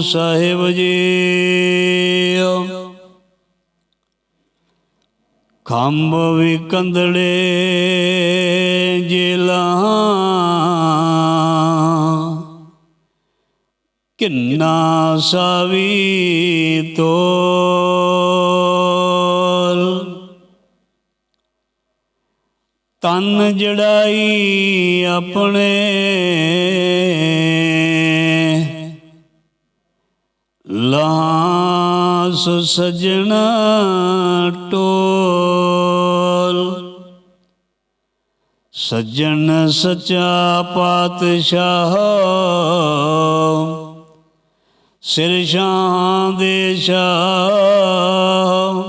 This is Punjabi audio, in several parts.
ਸਾਹਿਬ ਜੀ। ਖੰਭ ਵੀ ਕੰਦੜੇ ਕਿੰਨਾ ਸਾਵੀ ਤੋਲ। ਤਨ ਜੜਾਈ ਆਪਣੇ ਲਾਸ ਸਜਣ ਟੋਲ ਸਜਣ ਸਚਾ ਪਾਤਸ਼ਾਹ। ਸਿਰ ਸ਼ਾਹ ਦੇ ਸ਼ਾਹ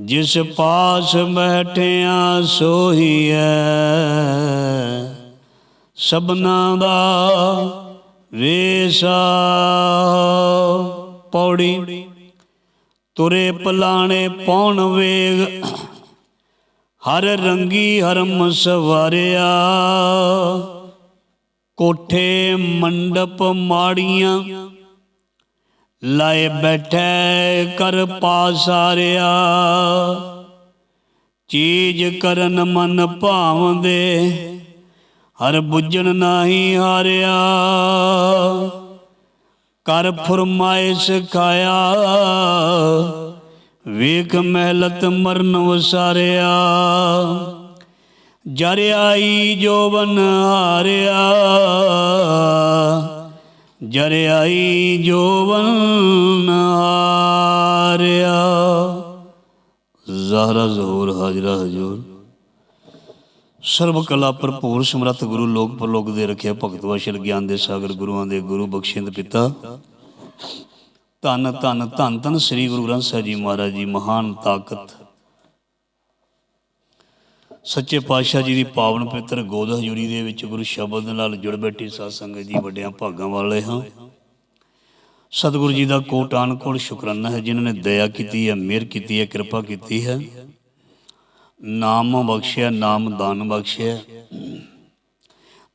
ਜਿਸ ਪਾਸ ਬੈਠਿਆ ਸੋਈ ਹੈ ਸਭਨਾ ਦਾ ਵੇਸਾ। ਪੌੜੀ, ਤੁਰੇ ਪਲਾਣੇ ਪੌਣ ਵੇਗ, ਹਰ ਰੰਗੀ ਹਰਮ ਸਵਾਰਿਆ। ਕੋਠੇ ਮੰਡਪ ਮਾੜੀਆਂ, ਲਾਏ ਬੈਠੇ ਕਰ ਪਾਸਾਰਿਆ ਚੀਜ਼ ਕਰਨ ਮਨ ਭਾਵਦੇ, ਹਰ ਬੁੱਝਣ ਨਾਹੀ ਹਾਰਿਆ। ਕਰ ਫਰਮਾਇਸ਼ ਖਾਇਆ। ਵੇਖ ਮਹਿਲਤ ਮਰਨ ਵਸਾਰਿਆ। ਜਰਿਆਈ ਜੋਬਨ ਹਾਰਿਆ। ਜਰਿਆਈ ਜੋਬਨ ਹਾਰਿਆ। ਜ਼ਹਰਾ ਜ਼ਹੂਰ ਹਾਜ਼ਰਾ ਹਜੂਰ। ਸਰਬ ਕਲਾ ਭਰਪੂਰ ਸਮਰੱਥ ਗੁਰੂ ਲੋਕ ਪਰਲੋਕ ਦੇ ਰੱਖਿਆ ਭਗਤ ਵਾਸ਼ਲ ਗਿਆਨ ਦੇ ਸਾਗਰ ਗੁਰੂਆਂ ਦੇ ਗੁਰੂ ਬਖਸ਼ਿੰਦ ਪਿਤਾ। ਧੰਨ ਧੰਨ ਧੰਨ ਧੰਨ ਸ੍ਰੀ ਗੁਰੂ ਗ੍ਰੰਥ ਸਾਹਿਬ ਜੀ ਮਹਾਰਾਜ ਜੀ, ਮਹਾਨ ਤਾਕਤ। ਸੱਚੇ ਪਾਤਸ਼ਾਹ ਜੀ ਦੀ ਪਾਵਨ ਪਵਿੱਤਰ ਗੋਦ ਹਜ਼ੂਰੀ ਦੇ ਵਿੱਚ ਗੁਰੂ ਸ਼ਬਦ ਨਾਲ ਜੁੜ ਬੈਠੀ ਸਾਧ ਸੰਗਤ ਜੀ, ਵੱਡਿਆਂ ਭਾਗਾਂ ਵਾਲੇ ਹਾਂ। ਸਤਿਗੁਰੂ ਜੀ ਦਾ ਕੋਟਾਨ ਕੋਟ ਸ਼ੁਕਰਾਨਾ ਹੈ, ਜਿਨ੍ਹਾਂ ਨੇ ਦਇਆ ਕੀਤੀ ਹੈ, ਮਿਹਰ ਕੀਤੀ ਹੈ, ਕਿਰਪਾ ਕੀਤੀ ਹੈ। ਨਾਮ ਬਖਸ਼ਿਆ, ਨਾਮ ਦਾਨ ਬਖਸ਼ਿਆ।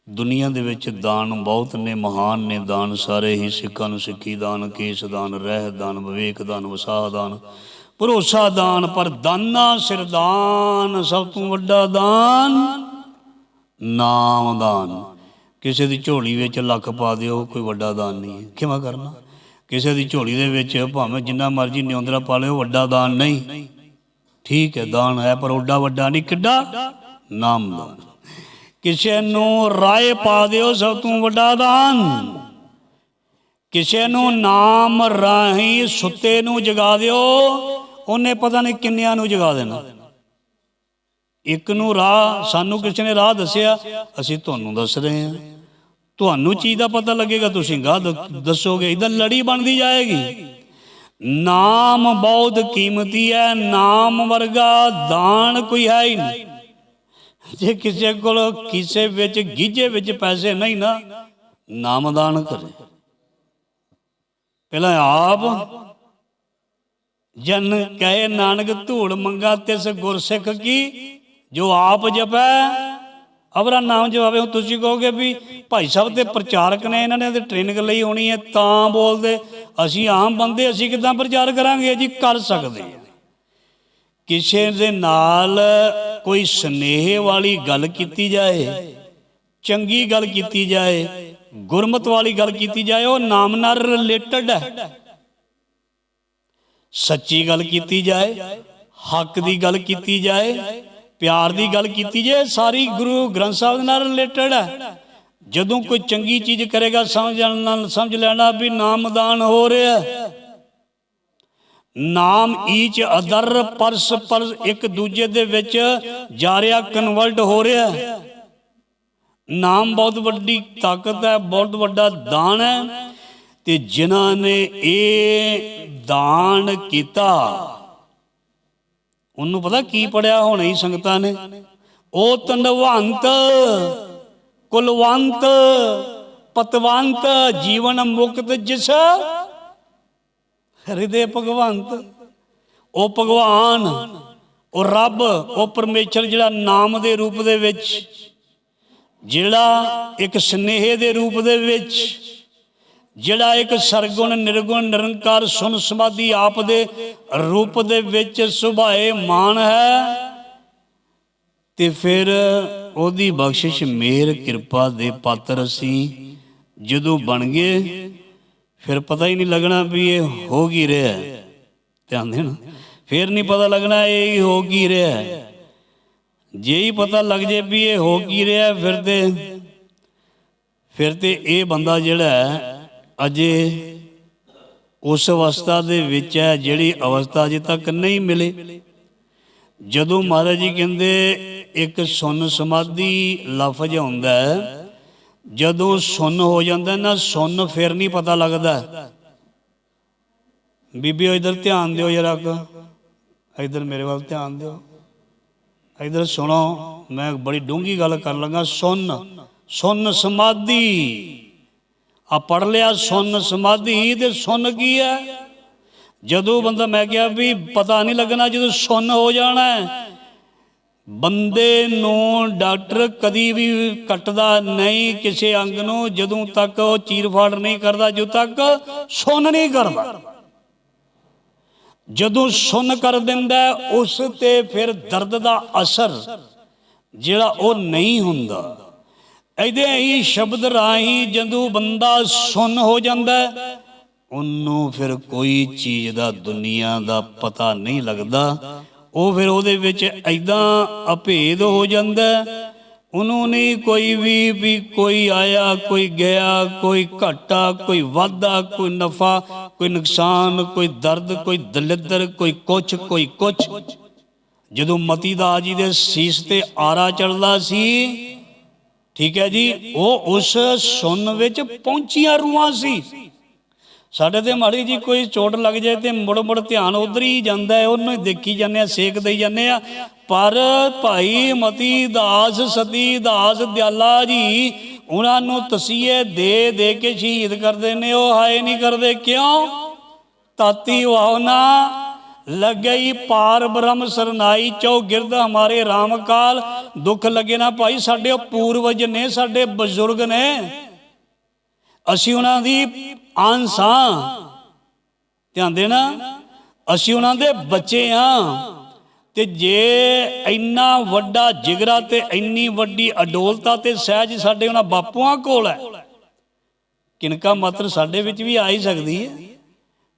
ਦੁਨੀਆ ਦੇ ਵਿੱਚ ਦਾਨ ਬਹੁਤ ਨੇ, ਮਹਾਨ ਨੇ। ਦਾਨ ਸਾਰੇ ਹੀ ਸਿੱਖਾਂ ਨੂੰ ਸਿੱਖੀ, ਦਾਨ ਕੇਸ, ਦਾਨ ਰਹਿ, ਦਾਨ ਵਿਵੇਕ, ਦਾਨ ਵਸਾਹ, ਦਾਨ ਭਰੋਸਾ, ਦਾਨ ਪਰ ਦਾਨਾ, ਸਿਰਦਾਨ, ਸਭ ਤੋਂ ਵੱਡਾ ਦਾਨ ਨਾਮ ਦਾਨ। ਕਿਸੇ ਦੀ ਝੋਲੀ ਵਿੱਚ ਲੱਖ ਪਾ ਦਿਓ, ਕੋਈ ਵੱਡਾ ਦਾਨ ਨਹੀਂ ਹੈ। ਕਿਵੇਂ ਕਰਨਾ। ਕਿਸੇ ਦੀ ਝੋਲੀ ਦੇ ਵਿੱਚ ਭਾਵੇਂ ਜਿੰਨਾ ਮਰਜ਼ੀ ਨਿਉਂਦਰਾ ਪਾ ਲਿਓ, ਵੱਡਾ ਦਾਨ ਨਹੀਂ। ਠੀਕ ਹੈ, ਦਾਨ ਹੈ, ਪਰ ਓਡਾ ਵੱਡਾ ਨਹੀਂ, ਕਿੱਡਾ? ਨਾਮ ਦਾਨ ਕਿਸੇ ਨੂੰ ਰਾਏ ਪਾ ਦਿਓ, ਸਭ ਤੋਂ ਵੱਡਾ ਦਾਨ। ਕਿਸੇ ਨੂੰ ਨਾਮ ਰਾਹੀਂ ਸੁੱਤੇ ਨੂੰ ਜਗਾ ਦਿਓ, ਉਹਨੇ ਪਤਾ ਨਹੀਂ ਕਿੰਨਿਆਂ ਨੂੰ ਜਗਾ ਦੇਣਾ। ਇੱਕ ਨੂੰ ਰਾਹ, ਸਾਨੂੰ ਕਿਸੇ ਨੇ ਰਾਹ ਦੱਸਿਆ, ਅਸੀਂ ਤੁਹਾਨੂੰ ਦੱਸ ਰਹੇ ਹਾਂ। ਤੁਹਾਨੂੰ ਚੀਜ਼ ਦਾ ਪਤਾ ਲੱਗੇਗਾ, ਤੁਸੀਂ ਗਾਹ ਦੱਸੋਗੇ ਇਦਾਂ ਲੜੀ ਬਣਦੀ ਜਾਏਗੀ। ਨਾਮ ਬਹੁਤ ਕੀਮਤੀ ਹੈ ਨਾਮ ਵਰਗਾ ਦਾਨ ਕੋਈ ਹੈ ਹੀ ਨਹੀਂ। ਜੇ ਕਿਸੇ ਕੋਲ ਕਿਸੇ ਵਿੱਚ ਗੀਜੇ ਵਿੱਚ ਪੈਸੇ ਨਹੀਂ ਨਾ, ਨਾਮ ਦਾਨ ਕਰੇ। ਪਹਿਲਾਂ ਆਪ ਜਨ ਕਹੇ, ਨਾਨਕ ਧੂੜ ਮੰਗਾ ਤਿਸ ਗੁਰਸਿੱਖ ਕੀ, ਜੋ ਆਪ ਜਪੈ ਅਵਰਾ ਨਾਮ ਜਪਾਵੇ, ਹੁਣ ਤੁਸੀਂ ਕਹੋਗੇ ਵੀ ਭਾਈ ਸਾਹਿਬ ਤੇ ਪ੍ਰਚਾਰਕ ਨੇ ਇਹਨਾਂ ਨੇ ਤੇ ਟ੍ਰੇਨਿੰਗ ਲਈ ਹੋਣੀ ਹੈ, ਤਾਂ ਬੋਲਦੇ, ਅਸੀਂ ਆਮ ਬੰਦੇ, ਅਸੀਂ ਕਿਦਾਂ ਪ੍ਰਚਾਰ ਕਰਾਂਗੇ? ਜੀ, ਕਰ ਸਕਦੇ ਕਿਸੇ ਦੇ ਨਾਲ ਕੋਈ ਸਨੇਹ ਵਾਲੀ ਗੱਲ ਕੀਤੀ ਜਾਏ, ਚੰਗੀ ਗੱਲ ਕੀਤੀ ਜਾਏ, ਗੁਰਮਤ ਵਾਲੀ ਗੱਲ ਕੀਤੀ ਜਾਏ, ਉਹ ਨਾਮ ਨਾਲ ਰਿਲੇਟਡ ਹੈ। ਸੱਚੀ ਗੱਲ ਕੀਤੀ ਜਾਏ, ਹੱਕ ਦੀ ਗੱਲ ਕੀਤੀ ਜਾਏ ਪਿਆਰ ਦੀ ਗੱਲ ਕੀਤੀ ਜੇ, ਸਾਰੀ ਗੁਰੂ ਗ੍ਰੰਥ ਸਾਹਿਬ ਨਾਲ ਰਿਲੇਟਡ ਹੈ। ਜਦੋਂ ਕੋਈ ਚੰਗੀ ਚੀਜ਼ ਕਰੇਗਾ, ਸਮਝ ਨਾਲ ਸਮਝ ਲੈਣਾ ਵੀ ਨਾਮਦਾਨ ਹੋ ਰਿਹਾ ਨਾਮ ਈਚ ਅਦਰ, ਪਰਸ ਪਰਸ ਇੱਕ ਦੂਜੇ ਦੇ ਵਿੱਚ ਜਾ ਰਿਹਾ ਕਨਵਰਟ ਹੋ ਰਿਹਾ ਨਾਮ ਬਹੁਤ ਵੱਡੀ ਤਾਕਤ ਹੈ, ਬਹੁਤ ਵੱਡਾ ਦਾਨ ਹੈ। ਤੇ ਜਿਨ੍ਹਾਂ ਨੇ ਇਹ ਦਾਨ ਕੀਤਾ ਉਹਨੂੰ ਪਤਾ ਕੀ ਪੜਿਆ ਹੋਣਾ ਹੀ ਸੰਗਤਾਂ ਨੇ? ਉਹ ਤੰਡਵੰਤ ਕੁਲਵੰਤ, ਪਤਵੰਤ, ਜੀਵਨ ਮੁਕਤ ਜਿਸ ਹਿਰਦੇ ਭਗਵੰਤ। ਉਹ ਭਗਵਾਨ, ਉਹ ਰੱਬ, ਉਹ ਪਰਮੇਸ਼ਰ ਜਿਹੜਾ ਨਾਮ ਦੇ ਰੂਪ ਦੇ ਵਿੱਚ, ਜਿਹੜਾ ਇੱਕ ਸਨੇਹ ਦੇ ਰੂਪ ਦੇ ਵਿੱਚ ਜਿਹੜਾ ਇੱਕ ਸਰਗੁਣ, ਨਿਰਗੁਣ, ਨਿਰੰਕਾਰ ਸੁਨ ਸਮਾਧੀ ਆਪ ਦੇ ਰੂਪ ਦੇ ਵਿੱਚ ਸੁਭਾਏ ਮਾਨ ਹੈ, ਤੇ ਫਿਰ ਉਹਦੀ ਬਖਸ਼ਿਸ਼ ਮੇਰ ਕਿਰਪਾ ਦੇ ਪਾਤਰ ਅਸੀਂ ਜਦੋਂ ਬਣ ਗਏ ਫਿਰ ਪਤਾ ਹੀ ਨਹੀਂ ਲੱਗਣਾ ਵੀ ਇਹ ਹੋ ਕੀ ਰਿਹਾ ਧਿਆਨ ਦੇਣਾ। ਫਿਰ ਨਹੀਂ ਪਤਾ ਲੱਗਣਾ ਇਹ ਹੀ ਹੋ ਕੀ ਰਿਹਾ ਜੇ ਹੀ ਪਤਾ ਲੱਗ ਜੇ ਵੀ ਇਹ ਹੋ ਕੀ ਰਿਹਾ ਫਿਰ ਤੇ ਫਿਰ ਤੇ ਇਹ ਬੰਦਾ ਜਿਹੜਾ ਹੈ ਅਜੇ ਉਸ ਅਵਸਥਾ ਦੇ ਵਿੱਚ ਹੈ ਜਿਹੜੀ ਅਵਸਥਾ ਅਜੇ ਤੱਕ ਨਹੀਂ ਮਿਲੀ। ਜਦੋਂ ਮਹਾਰਾਜ ਜੀ ਕਹਿੰਦੇ, ਇੱਕ ਸੁਨ ਸਮਾਧੀ ਲਫ਼ਜ਼ ਆਉਂਦਾ ਹੈ, ਜਦੋਂ ਸੁਨ ਹੋ ਜਾਂਦਾ ਨਾ, ਸੁਨ ਫਿਰ ਨਹੀਂ ਪਤਾ ਲੱਗਦਾ। ਬੀਬੀਓ ਇਧਰ ਧਿਆਨ ਦਿਓ ਜਰਾ ਕੁ। ਇਧਰ ਮੇਰੇ ਵੱਲ ਧਿਆਨ ਦਿਓ। ਇਧਰ ਸੁਣੋ, ਮੈਂ ਬੜੀ ਡੂੰਗੀ ਗੱਲ ਕਰਨ ਲੱਗਾ। ਸੁਨ ਸੁਨ ਸਮਾਧੀ। ਆ ਪੜ ਲਿਆ ਸੁਨ ਸਮਾਧੀ ਤੇ ਸੁਨ ਕੀ ਹੈ ਜਦੋਂ ਬੰਦਾ ਮੈਂ ਕਿਹਾ ਵੀ ਪਤਾ ਨਹੀਂ ਲੱਗਣਾ ਜਦੋਂ ਸੁਨ ਹੋ ਜਾਣਾ ਬੰਦੇ ਨੂੰ ਡਾਕਟਰ ਕਦੀ ਵੀ ਕੱਟਦਾ ਨਹੀਂ ਕਿਸੇ ਅੰਗ ਨੂੰ, ਜਦੋਂ ਤੱਕ ਉਹ ਚੀਰ-ਫਾੜ ਨਹੀਂ ਕਰਦਾ, ਜਦੋਂ ਤੱਕ ਸੁਨ ਨਹੀਂ ਕਰਦਾ। ਜਦੋਂ ਸੁਨ ਕਰ ਦਿੰਦਾ, ਉਸ ਤੇ ਫਿਰ ਦਰਦ ਦਾ ਅਸਰ ਜਿਹੜਾ ਉਹ ਨਹੀਂ ਹੁੰਦਾ। ਇਹਦੇ ਹੀ ਸ਼ਬਦ ਰਾਹੀਂ ਜਦੋਂ ਬੰਦਾ ਸੁਨ ਹੋ ਜਾਂਦਾ ਉਹਨੂੰ ਫਿਰ ਕੋਈ ਚੀਜ਼ ਦਾ ਦੁਨੀਆ ਦਾ ਪਤਾ ਨਹੀਂ ਲੱਗਦਾ। ਉਹ ਫਿਰ ਉਹਦੇ ਵਿੱਚ ਐਦਾਂ ਅਭੇਦ ਹੋ ਜਾਂਦਾ ਉਹਨੂੰ ਨਹੀਂ ਕੋਈ ਵੀ ਵੀ ਕੋਈ ਆਇਆ, ਕੋਈ ਗਿਆ, ਕੋਈ ਘਾਟਾ, ਕੋਈ ਵਾਧਾ, ਕੋਈ ਨਫਾ, ਕੋਈ ਨੁਕਸਾਨ, ਕੋਈ ਦਰਦ, ਕੋਈ ਦਲਿੱਦਰ, ਕੋਈ ਕੁਛ ਕੋਈ ਕੁਛ। ਜਦੋਂ ਮਤੀ ਦਾ ਜੀ ਦੇ ਸੀਸ ਤੇ ਆਰਾ ਚੜਦਾ ਸੀ ਠੀਕ ਹੈ ਜੀ? ਉਹ ਉਸ ਸੁਣ ਵਿੱਚ ਪਹੁੰਚੀਆਂ ਰੂਹਾਂ ਸੀ। ਸਾਡੇ ਤੇ ਮਾੜੀ ਜੀ ਕੋਈ ਚੋਟ ਲੱਗ ਜਾਏ ਤੇ ਮੁੜ ਮੁੜ ਧਿਆਨ ਉਧਰ ਹੀ ਜਾਂਦਾ ਹੈ। ਉਹਨੂੰ ਹੀ ਦੇਖੀ ਜਾਂਦੇ ਆ ਸੇਕ ਦੇਈ ਜਾਂਦੇ ਆ ਪਰ ਭਾਈ ਮਤੀ ਦਾਸ, ਸਤੀ ਦਾਸ, ਦਿਆਲਾ ਜੀ, ਉਹਨਾਂ ਨੂੰ ਤਸੀਹੇ ਦੇ ਦੇ ਕੇ ਸ਼ਹੀਦ ਕਰਦੇ ਨੇ। ਉਹ ਹਾਏ ਨਹੀਂ ਕਰਦੇ। ਕਿਉਂ? ਤਾਤੀ ਵਾਹਨਾ ਲੱਗਈ ਪਾਰ ਬ੍ਰਹਮ ਸਰਨਾਈ ਚੋ ਗਿਰਦ ਹਮਾਰੇ RAM ਕਾਲ। ਦੁੱਖ ਲੱਗੇ ਨਾ ਭਾਈ, ਸਾਡੇ ਪੂਰਵਜ ਨੇ, ਸਾਡੇ ਬਜ਼ੁਰਗ ਨੇ। ਅਸੀਂ ਉਹਨਾਂ ਦੀ ਆਂਸਾਂ ਧਿਆਨ ਦੇਣਾ, ਅਸੀਂ ਉਹਨਾਂ ਦੇ ਬੱਚੇ ਹਾਂ ਤੇ ਜੇ ਇੰਨਾ ਵੱਡਾ ਜਿਗਰਾ ਤੇ ਇੰਨੀ ਵੱਡੀ ਅਡੋਲਤਾ ਤੇ ਸਹਿਜ ਸਾਡੇ ਉਹਨਾਂ ਬਾਪੂਆਂ ਕੋਲ ਹੈ, ਕਿਨਕਾ ਮਾਤਰ ਸਾਡੇ ਵਿੱਚ ਵੀ ਆ ਹੀ ਸਕਦੀ ਹੈ।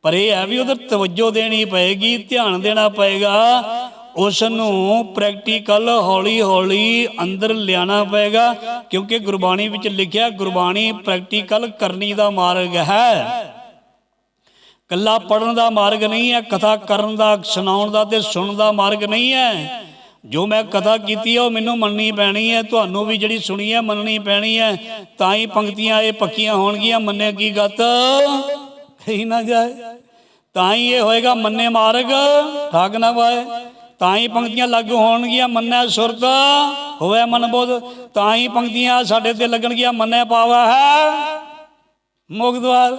ਪਰ ਇਹ ਹੈ ਵੀ ਉਧਰ ਤਵੱਜੋ ਦੇਣੀ ਪਏਗੀ, ਧਿਆਨ ਦੇਣਾ ਪਏਗਾ। ਉਸ ਨੂੰ ਪ੍ਰੈਕਟੀਕਲ ਹੌਲੀ ਹੌਲੀ ਅੰਦਰ ਲਿਆਣਾ ਪਏਗਾ, ਕਿਉਂਕਿ ਗੁਰਬਾਣੀ ਵਿੱਚ ਲਿਖਿਆ, ਗੁਰਬਾਣੀ ਪ੍ਰੈਕਟੀਕਲ ਕਰਨੀ ਦਾ ਮਾਰਗ ਹੈ। ਕੱਲਾ ਪੜਨ ਦਾ ਮਾਰਗ ਨਹੀਂ ਹੈ, ਕਥਾ ਕਰਨ ਦਾ, ਸੁਣਾਉਣ ਦਾ ਤੇ ਸੁਣਨ ਦਾ ਮਾਰਗ ਨਹੀਂ ਹੈ। ਜੋ ਮੈਂ ਕਥਾ ਕੀਤੀ ਹੈ ਉਹ ਮੈਨੂੰ ਮੰਨਣੀ ਪੈਣੀ ਹੈ, ਤੁਹਾਨੂੰ ਵੀ ਜਿਹੜੀ ਸੁਣੀ ਹੈ, ਮੰਨਣੀ ਪੈਣੀ ਹੈ। ਤਾਂ ਹੀ ਪੰਕਤੀਆਂ ਇਹ ਪੱਕੀਆਂ ਹੋਣਗੀਆਂ ਮੰਨੇ ਕੀ ਗੱਤ ਕਹੀ ਨਾ ਜਾਏ। ਤਾਂ ਹੀ ਇਹ ਹੋਏਗਾ ਮੰਨੇ ਮਾਰਗ, ਠਾਗ ਨਾ ਪਾਏ। ਤਾਂ ਹੀ ਪੰਕਤੀਆਂ ਲਾਗੂ ਹੋਣਗੀਆਂ, ਮੰਨੈ ਸੁਰਤ, ਹੋਵੇ ਮਨ ਬੋਧ। ਤਾਂ ਹੀ ਪੰਕਤੀਆਂ ਸਾਡੇ ਤੇ ਲੱਗਣਗੀਆਂ, ਮੰਨੈ ਪਾਵਾ ਹੈ ਮੁਗਦਵਾਰ